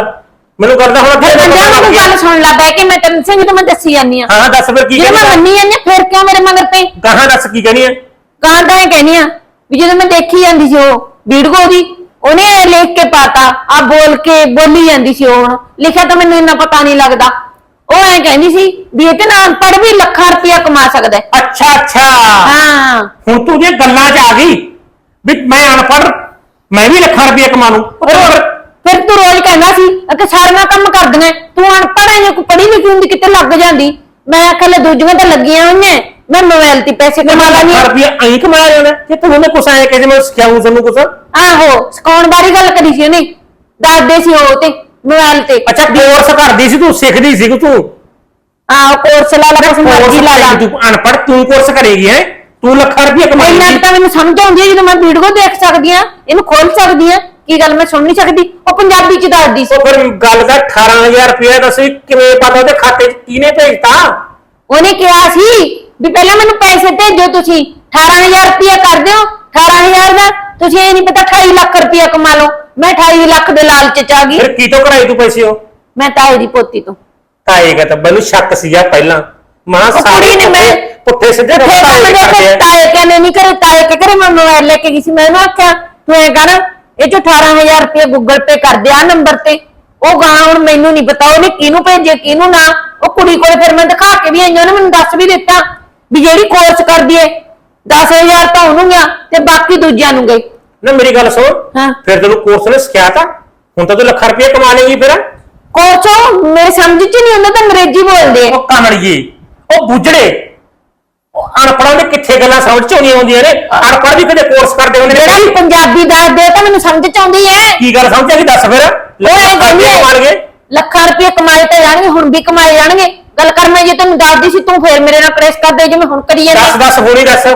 ਮੈਨੂੰ ਕਰਦਾ ਹੁਣ ਫਿਰ ਮੈਂ ਜਾ ਮੈਨੂੰ ਗੱਲ ਸੁਣ ਲੈ ਬਹਿ ਕੇ ਮੈਂ ਤੈਨੂੰ ਸਿੰਘ ਤਾਂ ਮੈਂ ਦੱਸੀ ਜਾਂਦੀ ਆ ਹਾਂ ਦੱਸ ਫਿਰ ਕੀ ਜੇ ਮੈਂ ਕਹਿੰਦੀ ਮੰਨੀ ਜਾਂਦੀ ਹਾਂ, ਫਿਰ ਕਿਉਂ ਮੇਰੇ ਮਗਰ ਪਈ? ਕਹਾਂ ਦੱਸ ਕੀ ਕਹਿਣੀ ਹੈ ਤਾਂ ਇਹ ਕਹਿਨੀ ਆ ਵੀ ਜਦੋਂ ਮੈਂ ਦੇਖੀ ਜਾਂਦੀ ਸੀ ਉਹ ਵੀਡੀਓ ਦੀ ਉਹਨੇ ਇਹ ਲਿਖ ਕੇ ਪਾਤਾ ਆ ਬੋਲ ਕੇ ਬੋਲੀ ਜਾਂਦੀ ਸੀ ਉਹ ਹੁਣ। ਲਿਖਿਆ ਤਾਂ ਮੈਨੂੰ ਇੰਨਾ ਪਤਾ ਨਹੀਂ ਲੱਗਦਾ। ਉਹ ਐ ਕਹਿੰਦੀ ਸੀ ਵੀ ਇਹ ਤੇ ਨਾ ਅਨਪੜ੍ਹ ਵੀ ਲੱਖਾਂ ਰੁਪਇਆ ਕਮਾ ਸਕਦਾ ਹੈ। ਅੱਛਾ ਅੱਛਾ। ਹਾਂ। ਹੁਣ ਤੂੰ ਜੇ ਗੱਲਾਂ 'ਚ ਆ ਗਈ ਵੀ ਮੈਂ ਅਨਪੜ੍ਹ ਮੈਂ ਵੀ ਲੱਖਾਂ ਰੁਪਏ ਕਮਾ ਲੂੰ ਉਹ ਤਾਂ ਫਿਰ- ਫਿਰ ਤੂੰ ਰੋਜ਼ ਕਹਿੰਦਾ ਸੀ ਕਿ ਸਾਰੀਆਂ ਕੰਮ ਕਰਦੀਆਂ ਤੂੰ ਅਨਪੜ੍ਹ ਹੈ ਜੇ ਕੋਈ ਪੜ੍ਹੀ ਲਿਖੀ ਹੁੰਦੀ ਕਿਤੇ ਲੱਗ ਜਾਂਦੀ। ਮੈਂ ਆਖਿਆ ਲੈ ਦੂਜੀਆਂ ਤਾਂ ਲੱਗੀਆਂ ਹੋਈਆਂ ਮੈਂ ਮੋਬਾਈਲ ਤੇ ਪੈਸੇ ਕਮਾ ਲੈਣੀ ਲੱਖ ਰੁਪਇਆ ਐਂ ਕਮਾਇਆ ਜਾਣਾ ਜੇ ਤੂੰ ਉਹਨੇ ਕੁਛ ਆਇਆ ਕਿ ਮੈਂ ਸਿਖਾਉਂ ਤੁਹਾਨੂੰ ਕੁਛ। ਆਹੋ ਸਿਖਾਉਣ ਬਾਰੇ ਗੱਲ ਕਰੀ ਸੀ ਉਹਨੇ। ਦੱਸਦੇ ਸੀ ਉਹ ਤੇ ਮੋਬਾਈਲ ਤੇ। ਅੱਛਾ ਕੋਰਸ ਕਰਦੀ ਸੀ ਤੂੰ ਸਿੱਖਦੀ ਸੀ ਤੂੰ। ਆਹ ਕੋਰਸ ਲਾ ਲਾ ਕੁਛ ਮਰਜ਼ੀ ਲਾ ਲਾ। ਤੂੰ ਅਨਪੜ੍ਹ ਤੂੰ ਕੋਰਸ ਕਰੇਗੀ ਹੈ? ਤੂੰ ਲੱਖਾਂ ਰੁਪਇਆ ਇੰਨਾ ਕੁ ਕਮਾਏਗੀ ਤਾਂ ਮੈਨੂੰ ਸਮਝ ਆਉਂਦੀ ਹੈ ਜਦੋਂ ਮੈਂ ਵੀਡੀਓ ਦੇਖ ਸਕਦੀ ਆ ਇਹਨੂੰ ਖੋਲ ਸਕਦੀ ਆ ਕੀ ਗੱਲ ਮੈਂ ਸੁਣ ਨਹੀਂ ਸਕਦੀ? ਉਹ ਪੰਜਾਬੀ ਚ ਦੱਸਦੀ ਸੀ। ਉਹ ਫਿਰ ਗੱਲ ਦਾ 18000 ਰੁਪਇਆ ਦੱਸ ਕਿਵੇਂ ਪਤਾ ਉਹਦੇ ਖਾਤੇ 'ਚ ਕਿਹਨੇ ਭੇਜਤਾ? ਉਹਨੇ ਕਿਹਾ ਸੀ ਵੀ ਪਹਿਲਾਂ ਮੈਨੂੰ ਪੈਸੇ ਭੇਜੋ ਤੁਸੀਂ। 18000 ਰੁਪਇਆ ਕਰ ਦਿਓ। 18000 ਦਾ। ਤੁਸੀਂ ਇਹ ਨਹੀਂ ਪਤਾ 28 ਲੱਖ ਰੁਪਇਆ ਕਮਾ ਲਓ। ਮੈਂ 28 ਲੱਖ ਦੇ ਲਾਲਚ ਚ ਆ ਗਈ। ਫਿਰ ਕੀ ਤੋਂ ਕਰਾਈ ਤੂੰ ਪੈਸੇ ਉਹ? ਮੈਂ ਤਾਏ ਦੀ ਪੋਤੀ ਤੋਂ। ਤਾਏਗਾ ਤਾਂ ਮੈਨੂੰ ਸ਼ੱਕ ਸੀਗਾ ਪਹਿਲਾਂ। ਮਾਂ ਉਹ ਕੁੜੀ ਨੇ ਮੈਂ- ਪੁੱਠੇ ਸਿੱਧੇ ਰਸਤਾ ਤਾਂ ਕਰਦੇ ਆ ਤਾਏ ਕਹਿੰਦੇ ਨਹੀਂ ਕਰੇ ਤਾਏ ਕੇ ਕਰੇ ਮੈਂ ਮੋਬਾਈਲ ਲੈ ਕੇ ਗਈ ਸੀ ਮੈਂ ਉਹਨੂੰ ਆਖਿਆ ਤੂੰ ਐ ਕਰ ਇਹ ਚ 18000 ਰੁਪਏ ਗੂਗਲ ਪੇ ਕਰ ਦੇ ਆ ਨੰਬਰ ਤੇ। ਉਹ ਗਾਂ ਹੁਣ ਮੈਨੂੰ ਨਹੀਂ ਪਤਾ ਉਹਨੇ ਕਿਹਨੂੰ ਭੇਜੇ ਕਿਹਨੂੰ ਨਾ। ਉਹ ਕੁੜੀ ਕੋਲੇ ਫਿਰ ਮੈਂ ਦਿਖਾ ਕੇ ਵੀ ਆਈ ਉਹਨੇ ਮੈਨੂੰ ਦੱਸ ਵੀ ਦਿੱਤਾ ਵੀ ਜਿਹੜੀ ਕੋਰਸ ਕਰਦੀ ਏ 10000 ਤਾਂ ਉਹਨੂੰ ਗਿਆ ਤੇ ਬਾਕੀ ਦੂਜਿਆਂ ਨੂੰ ਗਏ। ਨਾ ਮੇਰੀ ਗੱਲ ਸੁਣ। ਹਾਂ। ਫਿਰ ਤੈਨੂੰ ਕੋਰਸ ਨੇ ਸਿਖਾਇਆ ਤਾਂ? ਹੁਣ ਤਾਂ ਤੂੰ ਲੱਖਾਂ ਰੁਪਇਆ ਕਮਾ ਲੇਗੀ ਫਿਰ। ਕੋਰਸ ਉਹ ਮੇਰੇ ਸਮਝ ਚ ਨਹੀਂ ਆਉਂਦਾ ਤਾਂ ਅੰਗਰੇਜ਼ੀ ਬੋਲਦੇ ਆ। ਉਹ ਕਮੜੀਏ ਉਹ ਬੁੱਝੜੇ। ਅਨਪੜਾਂ ਦੇ ਕਿੱਥੇ ਗੱਲਾਂ ਸਮਝ ਚ ਆਉਂਦੀਆਂ ਹੁੰਦੀਆਂ ਨੇ? ਅਨਪੜ੍ਹ ਵੀ ਕਦੇ ਕੋਰਸ ਕਰਦੇ ਹੁੰਦੇ ਜਿਹੜਾ ਵੀ ਨੇ ਪੰਜਾਬੀ ਦੱਸਦੇ ਆ ਤਾਂ ਮੈਨੂੰ ਸਮਝ ਚ ਆਉਂਦੀ ਐ। ਕੀ ਗੱਲ ਸਮਝ ਆ ਗਈ ਦੱਸ ਫਿਰ। ਲੱਖਾਂ ਕਹਿੰਦੀ ਰੁਪਇਆ ਲੱਖਾਂ ਰੁਪਏ ਕਮਾਏ ਤਾਂ ਜਾਣਗੇ ਹੁਣ ਵੀ ਕਮਾਏ ਜਾਣਗੇ। ਗੱਲ ਕਰ ਮੈਂ ਜੇ ਤੈਨੂੰ ਦੱਸਦੀ ਸੀ ਤੂੰ ਫੇਰ ਮੇਰੇ ਨਾਲ ਕ੍ਰੈਸ਼ ਕਰਦੇ ਜਿਵੇਂ ਹੁਣ ਕਰੀ ਜਾਂਦਾ। ਦੱਸ ਦੱਸ ਹੋਣੀ ਦੱਸ। ਉਹ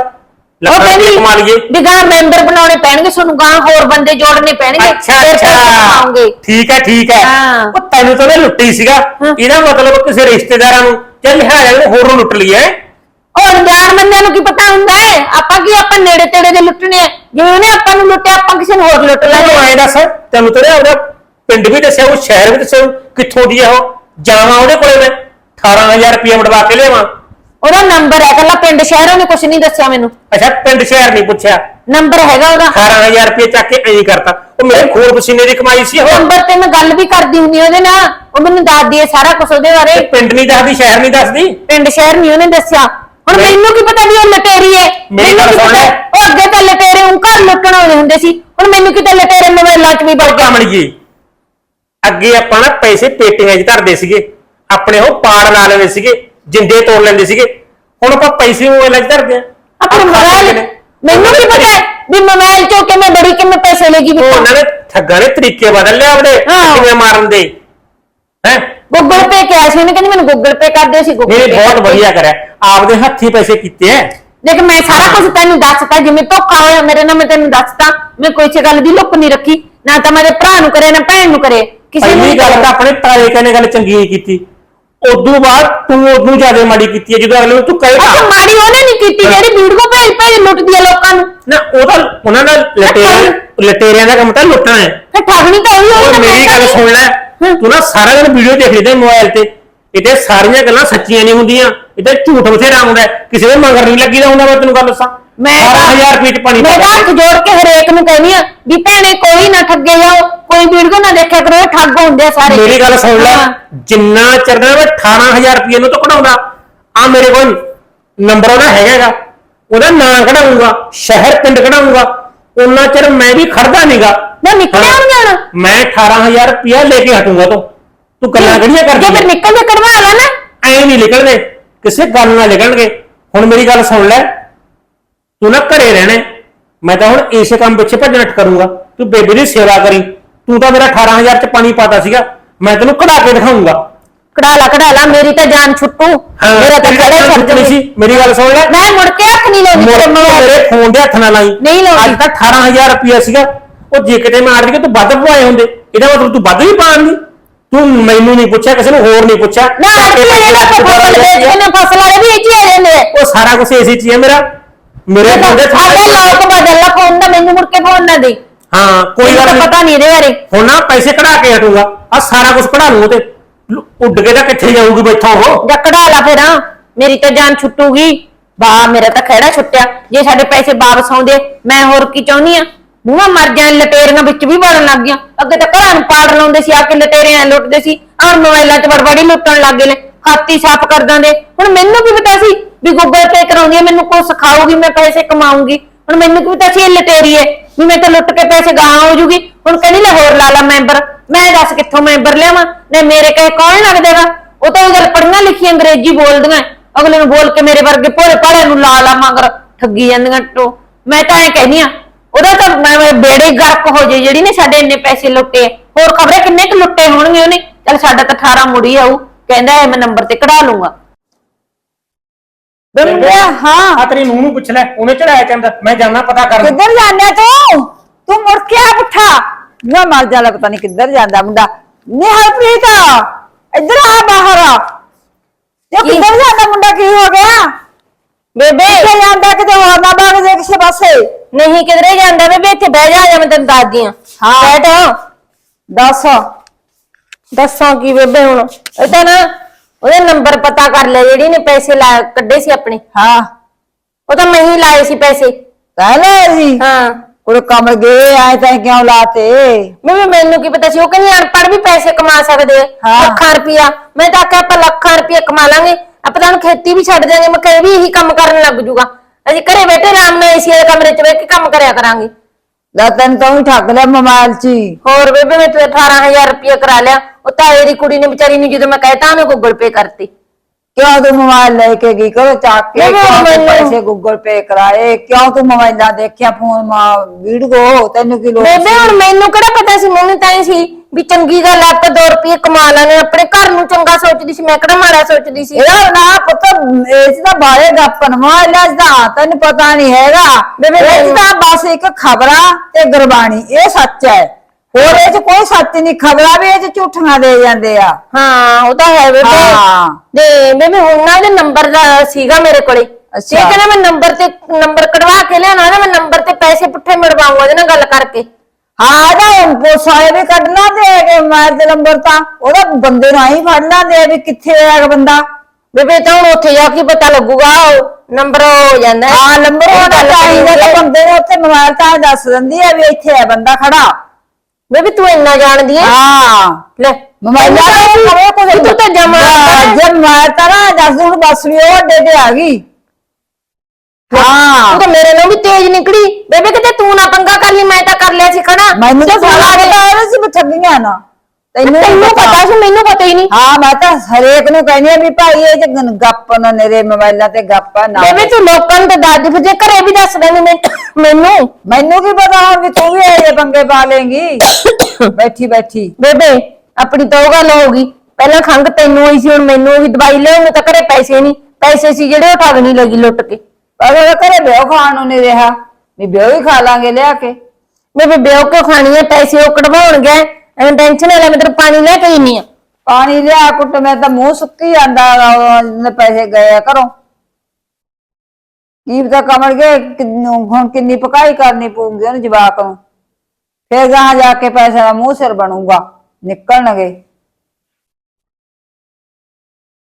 ਲੱਖਾਂ ਕਹਿੰਦੀ ਕਮਾ ਲਈਏ ਵੀ ਗਾਂ ਮੈਂਬਰ ਬਣਾਉਣੇ ਪੈਣਗੇ ਤੁਹਾਨੂੰ ਗਾਂ ਹੋਰ ਬੰਦੇ ਜੋੜਨੇ ਪੈਣਗੇ। ਅੱਛਾ ਫਿਰ ਪੈਸੇ ਅੱਛਾ ਕਮਾਓਗੇ। ਠੀਕ ਹੈ ਠੀਕ ਹੈ ਹਾਂ। ਉਹ ਤੈਨੂੰ ਤਾਂ ਉਹਨੇ ਲੁੱਟੀ ਸੀਗਾ। ਹਾਂ। ਇਹਦਾ ਮਤਲਬ ਕਿਸੇ ਰਿਸ਼ਤੇਦਾਰਾਂ ਨੂੰ ਚੱਲ ਲਿਹਾਜ਼ਾ ਨੂੰ ਹੋਰ ਨੂੰ ਲੁੱਟ ਲਿਆ ਉਹ ਅਣਜਾਣ ਬੰਦਿਆਂ ਨੂੰ ਕੀ ਪਤਾ ਹੁੰਦਾ ਹੈ? ਆਪਾਂ ਕੀ ਆਪਾਂ ਨੇੜੇ ਤੇੜੇ ਦੇ ਲੁੱਟਣੇ ਆ? ਜਿਵੇਂ ਉਹਨੇ ਆਪਾਂ ਨੂੰ ਲੁੱਟਿਆ ਆਪਾਂ ਕਿਸੇ ਨੂੰ ਹੋਰ ਲੁੱਟ ਤੈਨੂੰ ਲਾਂਗੇ ਐਂ ਦੱਸ ਤੈਨੂੰ ਤੇਰੇ ਉਹਦਾ ਪਿੰਡ ਵੀ ਦੱਸਿਆ ਉਹ ਸ਼ਹਿਰ ਵੀ ਦੱਸਿਆ ਉਹ ਕਿੱਥੋਂ ਦੀ ਆ ਉਹ? ਜਾਵਾਂ ਉਹਦੇ ਕੋਲੇ ਮੈਂ। 18000 ਰੁਪਏ ਮੜਵਾ ਕੇ ਲਿਆਵਾਂ। ਉਹਦਾ ਨੰਬਰ ਹੈ ਕੱਲਾ ਪਿੰਡ ਸ਼ਹਿਰੋਂ ਨੇ ਕੁਝ ਨਹੀਂ ਦੱਸਿਆ ਮੈਨੂੰ। ਅੱਛਾ ਪਿੰਡ ਸ਼ਹਿਰ ਨਹੀਂ ਪੁੱਛਿਆ। ਨੰਬਰ ਹੈਗਾ ਉਹਦਾ। 18000 ਰੁਪਏ ਚੱਕ ਕੇ ਐਂ ਕਰਤਾ। ਉਹ ਮੇਰੇ ਖੂਨ ਪਸੀਨੇ ਦੀ ਕਮਾਈ ਸੀ ਉਹ। ਨੰਬਰ ਤੇ ਮੈਂ ਗੱਲ ਵੀ ਕਰਦੀ ਹੁੰਦੀ ਉਹਦੇ ਨਾਲ। ਉਹ ਮੈਨੂੰ ਦੱਸਦੀ ਹੈ ਸਾਰਾ ਕੁਝ ਉਹਦੇ ਬਾਰੇ। ਪਿੰਡ ਨਹੀਂ ਦੱਸਦੀ ਸ਼ਹਿਰ ਨਹੀਂ ਦੱਸਦੀ? ਪਿੰਡ ਸ਼ਹਿਰ ਨਹੀਂ ਉਹਨੇ ਦੱਸਿਆ। ਹੁਣ ਮੈਨੂੰ ਕੀ ਪਤਾ ਵੀ ਉਹ ਲਟੇਰੀ ਹੈ ਮੇਰੀ ਮੈਨੂੰ ਗੱਲ ਕੀ ਸੁਣ ਪਤਾ ਲੈ। ਉਹ ਅੱਗੇ ਤਾਂ ਲਟੇਰੇ ਉਹ ਘਰ ਲੁੱਟਣ ਆਉਂਦੇ ਹੁੰਦੇ ਸੀ। ਹੁਣ ਮੈਨੂੰ ਕਿਤੇ ਲਟੇਰੇ ਮੋਬਾਈਲਾਂ 'ਚ ਵੀ ਵੜ ਗਿਆ। ਕਮਲੀਏ ਅੱਗੇ ਆਪਾਂ ਨਾ ਪੈਸੇ ਪੇਟੀਆਂ 'ਚ ਧਰਦੇ ਸੀਗੇ। ਆਪਣੇ ਉਹ ਪਾੜ ਲਾ ਲੈਂਦੇ ਸੀਗੇ ਜਿੰਦੇ ਤੋੜ ਲੈਂਦੇ ਸੀਗੇ। ਹੁਣ ਆਪਾਂ ਪੈਸੇ ਮੋਬਾਈਲਾਂ 'ਚ ਧਰਦੇ ਆ। ਆਪਣੇ ਮੋਬਾਈਲ ਮੈਨੂੰ ਕੀ ਪਤਾ ਵੀ ਮੋਬਾਈਲ 'ਚੋਂ ਕਿਵੇਂ ਬੜੀ ਕਿਵੇਂ ਪੈਸੇ ਲੈਗੀ ਉਹ ਉਹਨਾਂ ਨੇ ਠੱਗਾਂ ਨੇ ਤਰੀਕੇ ਬਦਲ ਲਿਆ ਆਪਣੇ ਹਾਂ। ਕਿਵੇਂ ਮਾਰਨ ਦੇ। ਹੈ? ਗੂਗਲ ਪੇ ਕਿਹਾ ਸੀ ਉਹਨੇ ਕਹਿੰਦੀ ਮੈਨੂੰ ਗੂਗਲ ਪੇ ਕਰ ਦਿਓ ਸੀ ਗੂਗਲ ਨਹੀਂ ਬਹੁਤ। ਵਧੀਆ ਕਰਿਆ। ਆਪਦੇ ਹੱਥੀ ਪੈਸੇ ਕੀਤੇ ਐ। ਦੇਖ ਮੈਂ ਸਾਰਾ ਕੁਝ ਤੈਨੂੰ ਦੱਸਤਾ ਜਿਵੇਂ ਧੋਖਾ ਹੋਇਆ ਮੇਰੇ ਨਾਲ ਮੈਂ ਤੈਨੂੰ ਦੱਸਤਾ ਮੈਂ ਕੋਈ ਚ ਗੱਲ ਦੀ ਲੁੱਕ ਨਹੀਂ ਰੱਖੀ ਨਾ ਤਾਂ ਮੇਰੇ ਭਰਾ ਨੂੰ ਕਰੇ ਨਾ ਭੈਣ ਨੂੰ ਕਰੇ। ਕਿਸੇ ਨੂੰ ਪਹਿਲੀ ਨਹੀਂ ਗੱਲ ਤਾਂ ਆਪਣੇ ਤਾਏ ਕਹਿੰਦੇ ਗੱਲ ਚੰਗੀ ਨਹੀਂ ਕੀਤੀ। ਉਦੋਂ ਬਾਅਦ ਤੂੰ ਉਦੋਂ ਜ਼ਿਆਦਾ ਮਾੜੀ ਕੀਤੀ ਹੈ ਜਦੋਂ ਅਗਲੇ ਨੂੰ ਤੂੰ ਅੱਛਾ ਮਾੜੀ ਉਹਨੇ ਨਹੀਂ ਕੀਤੀ ਜਿਹੜੀ ਵੀਡੀਓ ਭੇਜ ਭੇਜ ਲੁੱਟਦੀ ਆ ਲੋਕਾਂ ਨੂੰ। ਨਾ ਉਹਦਾ ਉਹਨਾਂ ਦਾ ਲਟੇਰਿਆਂ ਲਟੇਰਿਆਂ ਦਾ ਕੰਮ ਤਾਂ ਲੁੱਟਣਾ ਹੈ ਫਿਰ ਠੱਗਣੀ ਤਾਂ ਉਹੀ ਹੋਈ ਉਹ ਨਾ ਮੇਰੀ ਗੱਲ। ਸੁਣ ਲੈ। ਤੂੰ ਨਾ ਸਾਰਾ ਦਿਨ ਵੀਡੀਓ ਦੇਖ ਲੈਂਦੇ ਮੋਬਾਈਲ ਤੇ। ਇਹਦੇ ਸਾਰੀਆਂ ਗੱਲਾਂ ਸੱਚੀਆਂ ਨਹੀਂ ਹੁੰਦੀਆਂ। ਇਹਦੇ ਝੂਠ ਬਥੇਰਾ ਹੁੰਦਾ ਹੈ। ਕਿਸੇ ਦੇ ਮਗਰ ਨਹੀਂ ਲੱਗੀਦਾ ਹੁੰਦਾ ਮੈਂ ਤੈਨੂੰ ਗੱਲ ਦੱਸਾਂ। ਮੈਂ 12000 ਰੁਪਏ ਚ ਪਾਣੀ ਮੈਂ ਤਾਂ ਹੱਥ ਜੋੜ ਕੇ ਹਰੇਕ ਨੂੰ ਕਹਿੰਦੀ ਆ ਵੀ ਭੈਣੇ ਕੋਈ ਨਾ ਠੱਗੇ ਜਾਓ ਕੋਈ ਵੀਡੀਓ ਨਾ ਦੇਖਿਆ ਕਰੋ ਇਹ ਠੱਗ ਹੁੰਦੇ ਆ ਸਾਰੇ। ਮੇਰੀ ਗੱਲ ਸੁਣ ਲੈ। ਹਾਂ। ਜਿੰਨਾ ਚਿਰ ਦਾ ਮੈਂ 18000 ਰੁਪਏ ਨੂੰ ਤਾਂ ਕਢਾਉਂਦਾ ਆ ਮੇਰੇ ਕੋਲ ਨੰਬਰ ਉਹਦਾ ਹੈਗਾਗਾ ਉਹਦਾ ਨਾਂ ਕਢਾਉਂਗਾ ਸ਼ਹਿਰ ਪਿੰਡ ਕਢਾਉਂਗਾ। ਉਹਨਾਂ ਚਿਰ ਮੈਂ ਵੀ ਖੜਦਾ ਨਹੀਂਗਾ ਨਾ ਨਿਕਲਿਆ ਨਹੀਂ ਜਾਣਾ ਮੈਂ 18000 ਰੁਪਇਆ ਲੈ ਕੇ ਹਟੂੰਗਾ ਤੂੰ। ਤੂੰ ਗੱਲਾਂ ਕਿਹੜੀਆਂ ਜੇ ਫਿਰ ਕਰਦੀ ਨਿਕਲ ਕੇ ਕਢਵਾ ਲਾ ਨਾ। ਐ ਨਹੀਂ ਨਿਕਲਦੇ। ਕਿਸੇ ਗੱਲ ਨਾਲ ਨਿਕਲਣਗੇ। ਹੁਣ ਮੇਰੀ ਗੱਲ ਸੁਣ ਲੈ। ਤੂੰ ਨਾ ਘਰੇ ਰਹਿਣਾ। ਹੈ। ਮੈਂ ਤਾਂ ਹੁਣ ਇਸੇ ਕੰਮ ਪਿੱਛੇ ਭੱਜਣਾ ਕਰੂੰਗਾ। ਤੂੰ ਬੇਬੇ ਦੀ ਸੇਵਾ ਕਰੀ। ਤੂੰ ਤਾਂ ਮੇਰਾ 18000 ਚ ਪਾਣੀ ਪਾਤਾ ਸੀਗਾ। ਮੈਂ ਤੈਨੂੰ ਕਢਾ ਕੇ ਦਿਖਾਉਂਗਾ। ਕਢਾ ਲਾ ਕਢਾ ਲਾ। ਮੇਰੀ ਤਾਂ ਜਾਨ ਛੁੱਟੂ। ਮੇਰਾ ਤਾਂ ਖੜਾ ਛੱਡ ਛੱਡਣੀ ਸੀ। ਮੇਰੀ ਗੱਲ ਸੁਣ ਲੈ। ਮੈਂ ਮੁੜ ਕੇ ਹੱਥ ਨਹੀਂ ਲਾਉਂਦੀ। ਮੁੜ ਤੇਰੇ ਮੇਰੇ ਫੋਨ ਦੇ ਹੱਥ ਨਾਲ ਲਾਈ ਨਹੀਂ ਲਾਉਂਦੀ। ਅੱਜ ਤਾਂ 18000 ਰੁਪਇਆ ਸੀਗਾ। ਉਹ ਜੇ ਕਿਤੇ ਮੈਂ ਆੜ ਕੇ ਤੂੰ ਵੱਧ ਪਵਾਏ ਹੁੰਦੇ ਇਹਦਾ ਮਤਲਬ ਤੂੰ ਵੱਧ ਵੀ ਪਾਣ ਦੀ? ਤੂੰ ਮੈਨੂੰ ਨਹੀਂ ਪੁੱਛਿਆ ਕਿਸੇ ਨੂੰ ਹੋਰ ਨਹੀਂ ਪੁੱਛਿਆ? ਨਾ ਮੇਰੇ ਫਸਲ ਨੇ ਫਸਲ ਵਾਲੇ ਵੀ ਇੱਥੇ ਆ ਆ। ਉਹ ਸਾਰਾ ਕੁਝ ਏਸੀ ਚ ਹੀ ਹੈ ਮੇਰਾ। ਮੇਰੇ ਫੋਨ ਦੇ ਸਾਡੇ ਲੋਕ ਬਦਲ ਲਾ ਫੋਨ ਦਾ ਮੈਨੂੰ ਮੁੜ ਕੇ ਫੋਨ ਨਾ ਦੇ। ਹਾਂ ਕੋਈ ਗੱਲ ਨਹੀਂ। ਪਤਾ ਨਹੀਂ ਇਹਦੇ ਬਾਰੇ। ਹੁਣ ਨਾ ਪੈਸੇ ਕਢਾ ਕੇ ਹਟੂਗਾ। ਆ ਸਾਰਾ ਕੁਝ ਕਢਾ ਲੂ ਤੇ। ਉੱਡ ਕੇ ਤਾਂ ਕਿੱਥੇ ਜਾਊਗੀ ਬੈਠਾ ਉਹ? ਜਾਂ ਕਢਾ ਲਾ ਫਿਰ ਹਾਂ। ਮੇਰੀ ਤਾਂ ਜਾਨ ਛੁੱਟੂਗੀ। ਵਾਹ ਮੇਰਾ ਤਾਂ ਖਹਿੜਾ ਛੁੱਟਿਆ। ਜੇ ਸਾਡੇ ਪੈਸੇ ਵਾਪਸ ਆਉਂਦੇ ਮੈਂ ਹੋਰ ਕੀ ਚਾਹੁੰਦੀ ਆ? ਮੂੰਹਾਂ ਮਰ ਜਾਣ, ਲਟੇਰੀਆਂ ਵਿੱਚ ਵੀ ਵੜਨ ਲੱਗ ਗਈਆਂ। ਅੱਗੇ ਤਾਂ ਘਰਾਂ ਨੂੰ ਪਾੜ ਲਾਉਂਦੇ ਸੀ, ਆ ਕੇ ਲਟੇਰੇ ਐ ਲੁੱਟਦੇ ਸੀ। ਆਹ ਮੋਬਾਈਲਾਂ 'ਚ ਵੜਵੜੀ ਲੁੱਟਣ ਲੱਗ ਗਏ ਨੇ। ਖਾਤੀ ਸਾਫ਼ ਕਰ ਦਿੰਦੇ। ਹੁਣ ਮੈਨੂੰ ਕੀ ਪਤਾ ਸੀ ਵੀ ਗੂਗਲ ਪੇ ਕਰਾਉਂਦੀ ਆ, ਮੈਨੂੰ ਕੁਝ ਸਿਖਾਊਗੀ, ਮੈਂ ਪੈਸੇ ਕਮਾਉਂਗੀ ਹੁਣ ਮੈਨੂੰ ਕੀ ਪਤਾ ਸੀ ਇਹ ਲਟੇਰੀ ਐ ਵੀ ਮੈਂ ਤਾਂ ਲੁੱਟ ਕੇ ਪੈਸੇ ਗਾਂ ਹੋ ਜੂਗੀ। ਹੁਣ ਕਹਿੰਦੀ, ਲੈ ਹੋਰ ਲਾ ਲਾ ਮੈਂਬਰ। ਮੈਂ ਦੱਸ ਕਿੱਥੋਂ ਮੈਂਬਰ ਲਿਆਵਾਂ? ਨੇ ਮੇਰੇ ਕਹੇ ਕੌਣ ਲੱਗਦੇਗਾ? ਉਹ ਤਾਂ ਉਹ ਗੱਲ ਪੜ੍ਹੀਆਂ ਲਿਖੀਆਂ ਅੰਗਰੇਜ਼ੀ ਬੋਲਦੀਆਂ। ਅਗਲੇ ਨੂੰ ਬੋਲ ਕੇ ਮੇਰੇ ਵਰਗੇ ਭੋਲੇ ਭਾਲੇ ਨੂੰ ਲਾ ਲਾ ਮਗਰ। ਠੱਗੀ ਜਾਂਦੀਆਂ ਟੋ। ਮੈਂ ਤਾਂ ਐ ਕਹਿੰਦੀ ਆ ਉਹਦਾ ਤਾਂ ਮੈਂ- ਮੈਂ ਬੇੜੇ ਗਰਕ ਹੋ ਜੇ ਜਿਹੜੀ ਨੇ ਸਾਡੇ ਇੰਨੇ ਪੈਸੇ ਲੁੱਟੇ। ਹੋਰ ਖਬਰੇ ਕਿੰਨੇ ਕੁ ਲੁੱਟੇ ਹੋਣਗੇ ਉਹਨੇ? ਚੱਲ ਸਾਡਾ ਤਾਂ 18 ਮੁੜੀ ਆਊ ਕਹਿੰਦਾ ਐ ਮੈਂ ਨੰਬਰ ਤੇ ਕਢਾ ਲੂੰਗਾ। ਬੇਬੇ ਹਾਂ। ਆ ਤੇਰੀ ਨੂੰਹ ਨੂੰ ਪੁੱਛ ਲੈ ਉਹਨੇ ਚੜਾਇਆ ਚੰਦ ਮੈਂ ਜਾਣਾ ਪਤਾ ਕਰਨ। ਕਿੱਧਰ ਜਾਂਦਾ ਤੂੰ? ਤੂੰ ਮੁੜ ਕੇ ਆ ਪੁੱਠਾ। ਮੈਂ ਮਰ ਜਾਣਾ ਪਤਾ ਨਹੀਂ ਕਿੱਧਰ ਜਾਂਦਾ ਮੁੰਡਾ। ਨੀ ਹਰਪ੍ਰੀਤ ਇੱਧਰ ਆ ਬਾਹਰ। ਆ ਇਹ ਕਿੱਧਰ ਜਾਂਦਾ ਮੁੰਡਾ ਕੀ ਹੋ ਗਿਆ? ਬੇਬੇ। ਕਿੱਥੇ ਜਾਂਦਾ ਕਿਤੇ ਹੋਰ ਨਾ ਬਾਗ ਦੇ ਕਿਸੇ ਪਾਸੇ। ਨਹੀਂ ਕਿਧਰੇ ਜਾਂਦਾ ਬੇਬੇ ਇੱਥੇ ਬਹਿ ਜਾ ਜਾ ਮੈਂ ਤੈਨੂੰ ਦੱਸਦੀ ਆ। ਹਾਂ। ਬੈਠ। ਦੱਸ। ਦੱਸਾਂ ਕੀ ਬੇਬੇ ਹੁਣ? ਇਹ ਤਾਂ ਨਾ ਉਹਦੇ ਨੰਬਰ ਪਤਾ ਕਰ ਲਿਆ ਜਿਹੜੀ ਨੇ ਪੈਸੇ ਲਾ ਕੱਢੇ ਸੀ ਆਪਣੇ। ਹਾਂ। ਉਹ ਤਾਂ ਮੈਂ ਹੀ ਲਾਏ ਸੀ ਪੈਸੇ। ਕਹਿ ਲੈ ਜੀ ਹਾਂ। ਕੁੜੇ ਕਮਲ ਗਏ ਆਏ ਤਾਂ ਕਿਉਂ ਲਾਤੇ? ਬੇਬੇ ਮੈਨੂੰ ਕੀ ਪਤਾ ਸੀ? ਉਹ ਕਹਿੰਦੀ ਅਨਪੜ੍ਹ ਵੀ ਪੈਸੇ ਕਮਾ ਸਕਦੇ ਆ। ਹਾਂ। ਲੱਖਾਂ ਰੁਪਇਆ ਮੈਂ ਤਾਂ ਆਖਿਆ ਆਪਾਂ ਲੱਖਾਂ ਰੁਪਇਆ ਕਮਾ ਲਾਂਗੇ। ਆਪਾਂ ਤਾਂ ਹੁਣ ਖੇਤੀ ਵੀ ਛੱਡ ਦਿਆਂਗੇ ਮੈਂ ਕਿਹਾ ਇਹ ਵੀ ਇਹੀ ਕੰਮ ਕਰਨ ਲੱਗ ਜੂਗਾ। ਅਸੀਂ ਘਰੇ ਬੈਠੇ ਆਰਾਮ ਨਾਲ ਏਸੀ ਦੇ ਕਮਰੇ 'ਚ ਬੈਠ ਕੇ ਕੰਮ ਕਰਿਆ ਕਰਾਂਗੇ। ਲੈ ਤੈਨੂੰ ਤਾਂ ਵੀ ਠੱਗ ਲਿਆ ਮੋਬਾਈਲ 'ਚ ਹੀ। ਹੋਰ ਬੇਬੇ ਮੈਂ ਤੇ 18000 ਰੁਪਇਆ ਕਰਾ ਲਿਆ। ਉਹ ਤਾਏ ਦੀ ਕੁੜੀ ਨੇ ਵਿਚਾਰੀ ਨੂੰ ਜਦੋਂ ਮੈਂ ਕਹਿਤਾ ਉਹਨੇ ਗੂਗਲ ਪੇ ਕਰਤੀ। ਕਿਉਂ ਤੂੰ ਮੋਬਾਈਲ ਲੈ ਕੇ ਗਈ ਕਰੋ? ਚੱਕ ਕੇ ਨਹੀਂ, ਕਿਉਂ ਤੂੰ ਮੈਨੂੰ- ਪੈਸੇ ਗੂਗਲ ਪੇ ਕਰਾਏ? ਕਿਉਂ ਤੂੰ ਮੋਬਾਈਲਾਂ ਦੇਖਿਆ? ਫੋਨ ਮਾ ਵੀਡੀਓ ਤੈਨੂੰ ਕੀ ਲੋੜ ਬੇਬੇ ਹੁਣ ਮੈਨੂੰ ਕਿਹੜਾ ਪਤਾ ਸੀ? ਮੈਨੂੰ ਤਾਂ ਹੀ ਸੀ ਵੀ ਚੰਗੀ ਗੱਲ ਆ ਆਪਾਂ 2 ਰੁਪਏ ਕਮਾ ਲੈਣੇ ਆਪਣੇ ਘਰ ਨੂੰ ਚੰਗਾ ਸੋਚਦੀ ਸੀ ਮੈਂ ਕਿਹੜਾ ਮਾੜਾ ਸੋਚਦੀ ਸੀ? ਇਹਦਾ ਨਾ ਪੁੱਤ ਇਹ 'ਚ ਤਾਂ ਬਾਰੇ ਗੱਪਨ ਮੋਬਾਈਲਾਂ ਤਾਂ ਤੈਨੂੰ ਪਤਾ ਨਹੀਂ ਹੈਗਾ। ਬੇਬੇ, ਇਹ 'ਚ ਤਾਂ ਬਸ ਇੱਕ ਖਬਰਾਂ ਤੇ ਗੁਰਬਾਣੀ ਇਹ ਸੱਚ ਹੈ। ਹੋਰ ਇਹ 'ਚ ਕੋਈ ਸੱਚ ਨਹੀਂ ਖਬਰਾਂ ਵੀ ਇਹ 'ਚ ਝੂਠੀਆਂ ਦੇ ਜਾਂਦੇ ਆ। ਹਾਂ ਉਹ ਤਾਂ ਹੈ ਬੇਬੇ। ਹਾਂ। ਤੇ ਬੇਬੇ ਹੁਣ ਨਾ ਉਹਦੇ ਨੰਬਰ ਦਾ ਸੀਗਾ ਮੇਰੇ ਕੋਲੇ। ਅੱਛਾ। ਕਹਿੰਦਾ ਮੈਂ ਨੰਬਰ ਤੇ ਨੰਬਰ ਕਢਵਾ ਕੇ ਲਿਆਉਣਾ ਨਾ ਮੈਂ ਨੰਬਰ ਤੇ ਪੈਸੇ ਪੁੱਠੇ ਮੜਵਾਉਂਗਾ ਉਹਦੇ ਨਾਲ ਗੱਲ ਕਰਕੇ। ਹਾਂ ਇਹਦਾ ਪੋਸਾਏ ਵੀ ਕੱਢਣਾ ਤੇ ਕਿ ਮਾਰ ਦੇ ਨੰਬਰ ਤਾਂ ਉਹਦਾ ਬੰਦੇ ਨੂੰ ਆਈ ਫੜਨਾ ਦੇ ਵੀ ਕਿੱਥੇ ਹੈਗਾ ਬੰਦਾ। ਬੇਬੇ ਤਾਂ ਹੁਣ ਉੱਥੇ ਜਾ ਕੇ ਪਤਾ ਲੱਗੂਗਾ ਨੰਬਰ ਹੋ ਜਾਂਦਾ ਹੈ। ਹਾਂ ਨੰਬਰ ਉਹ ਹੋਣਾ ਗੱਲ ਚਾਹੀਦਾ ਤਾਂ ਬੰਦੇ ਨੇ ਉੱਥੇ ਮੋਬਾਈਲ ਤਾਂ ਦੱਸ ਦਿੰਦੀ ਹੈ ਵੀ ਇੱਥੇ ਹੈ ਬੰਦਾ ਖੜਾ। ਬੇਬੇ ਤੂੰ ਇੰਨਾ ਜਾਣਦੀ ਹੈ ਹਾਂ। ਲੈ ਦਾ ਖਬਰ ਕੁਝ ਤੂੰ ਤਾਂ ਜਮਾ ਜਦ ਮੈਂ ਤਾਂ ਨਾ ਦੱਸ ਹੁਣ ਬਸ ਵੀ ਉਹ ਅੱਡੇ ਤੇ ਆ ਗਈ। ਹਾਂ। ਤੂੰ ਤਾਂ ਮੇਰੇ ਨਾਲ ਵੀ ਤੇਜ਼ ਨਿਕਲੀ। ਬੇਬੇ ਕਿਤੇ ਤੂੰ ਨਾ ਪੰਗਾ ਕਰ ਲਈ ਮੈਂ ਤਾਂ ਕਰ ਲਿਆ ਸੀ ਖੜਾ। ਮੈਨੂੰ ਤਾਂ ਸਾਰਾ ਪਤਾ ਸੀ ਬਥੱਗੀਆਂ ਨਾ। ਤੈਨੂੰ ਤੈਨੂੰ ਪਤਾ। ਸੀ ਮੈਨੂੰ ਪਤਾ ਹੀ ਨਹੀਂ। ਹਾਂ ਮੈਂ ਤਾਂ ਹਰੇਕ ਨੂੰ ਕਹਿੰਦੀ ਆ ਵੀ ਭਾਈ ਇਹ ਗ- ਗੱਪ ਨਾ ਨੇਰੇ ਮੋਬਾਈਲਾਂ ਤੇ ਗੱਪ ਨਾ ਬੇਬੇ ਤੂੰ ਲੋਕਾਂ ਨੂੰ ਤਾਂ ਦੱਸ ਦੇ ਜੇ ਘਰੇ ਵੀ ਦੱਸ ਦੇਣੀ ਮੈਨੂੰ। ਮੈਨੂੰ ਕੀ ਪਤਾ ਹੁਣ ਵੀ ਤੂੰ ਵੀ ਇਹ ਜਿਹੇ ਪੰਗੇ ਪਾ ਲੇਂਗੀ ਬੈਠੀ ਬੈਠੀ। ਬੇਬੇ ਆਪਣੀ ਤਾਂ ਉਹ ਗੱਲ ਹੋਊਗੀ ਪਹਿਲਾਂ ਖੰਗ ਤੈਨੂੰ ਹੋਈ ਸੀ ਹੁਣ ਮੈਨੂੰ ਵੀ ਦਵਾਈ ਲਿਆਉਣ ਤਾਂ ਘਰੇ ਪੈਸੇ ਨਹੀਂ। ਪੈਸੇ ਸੀ ਜਿਹੜੇ ਉਹ ਠੱਗ ਨਹੀਂ ਲੱਗੀ ਲੁੱਟ ਕੇ। ਪਰ ਉਹ ਘਰੇ ਬਿਓ ਖਾਣ ਨੂੰ ਨਹੀਂ ਰਿਹਾ। ਵੀ ਬਿਓ ਹੀ ਖਾ ਲਾਂਗੇ ਲਿਆ ਕੇ। ਬੇਬੇ ਬਿਓ ਕੋ ਖਾਣੀ ਹੈ ਪੈਸੇ ਉਹ ਕਢਵਾਉਣ ਗਏ ਐਂ ਟੈਨਸ਼ਨ ਲੈ ਮੈਂ ਤੇਰੇ ਪਾਣੀ ਲੈ ਕੇ ਆਈ ਆ ਪਾਣੀ ਲਿਆ ਕੁੱਟ ਮੈਂ ਤਾਂ ਮੂੰਹ ਸੁੱਕੀ ਜਾਂਦਾ ਗਾ, ਪੈਸੇ ਗਏ ਆ ਘਰੋਂ। ਕੀ ਪਤਾ ਕਮਲ ਗਏ ਕਿੰਨੂੰ ਹੁਣ ਕਿੰਨੀ ਪਕਾਈ ਕਰਨੀ ਪਊਗੀ ਉਹਨੂੰ ਜਵਾਕ ਨੂੰ। ਫੇਰ ਗਾਂ ਜਾ ਕੇ ਪੈਸੇ ਦਾ ਮੂੰਹ ਸਿਰ ਬਣੂਗਾ ਨਿਕਲਣਗੇ।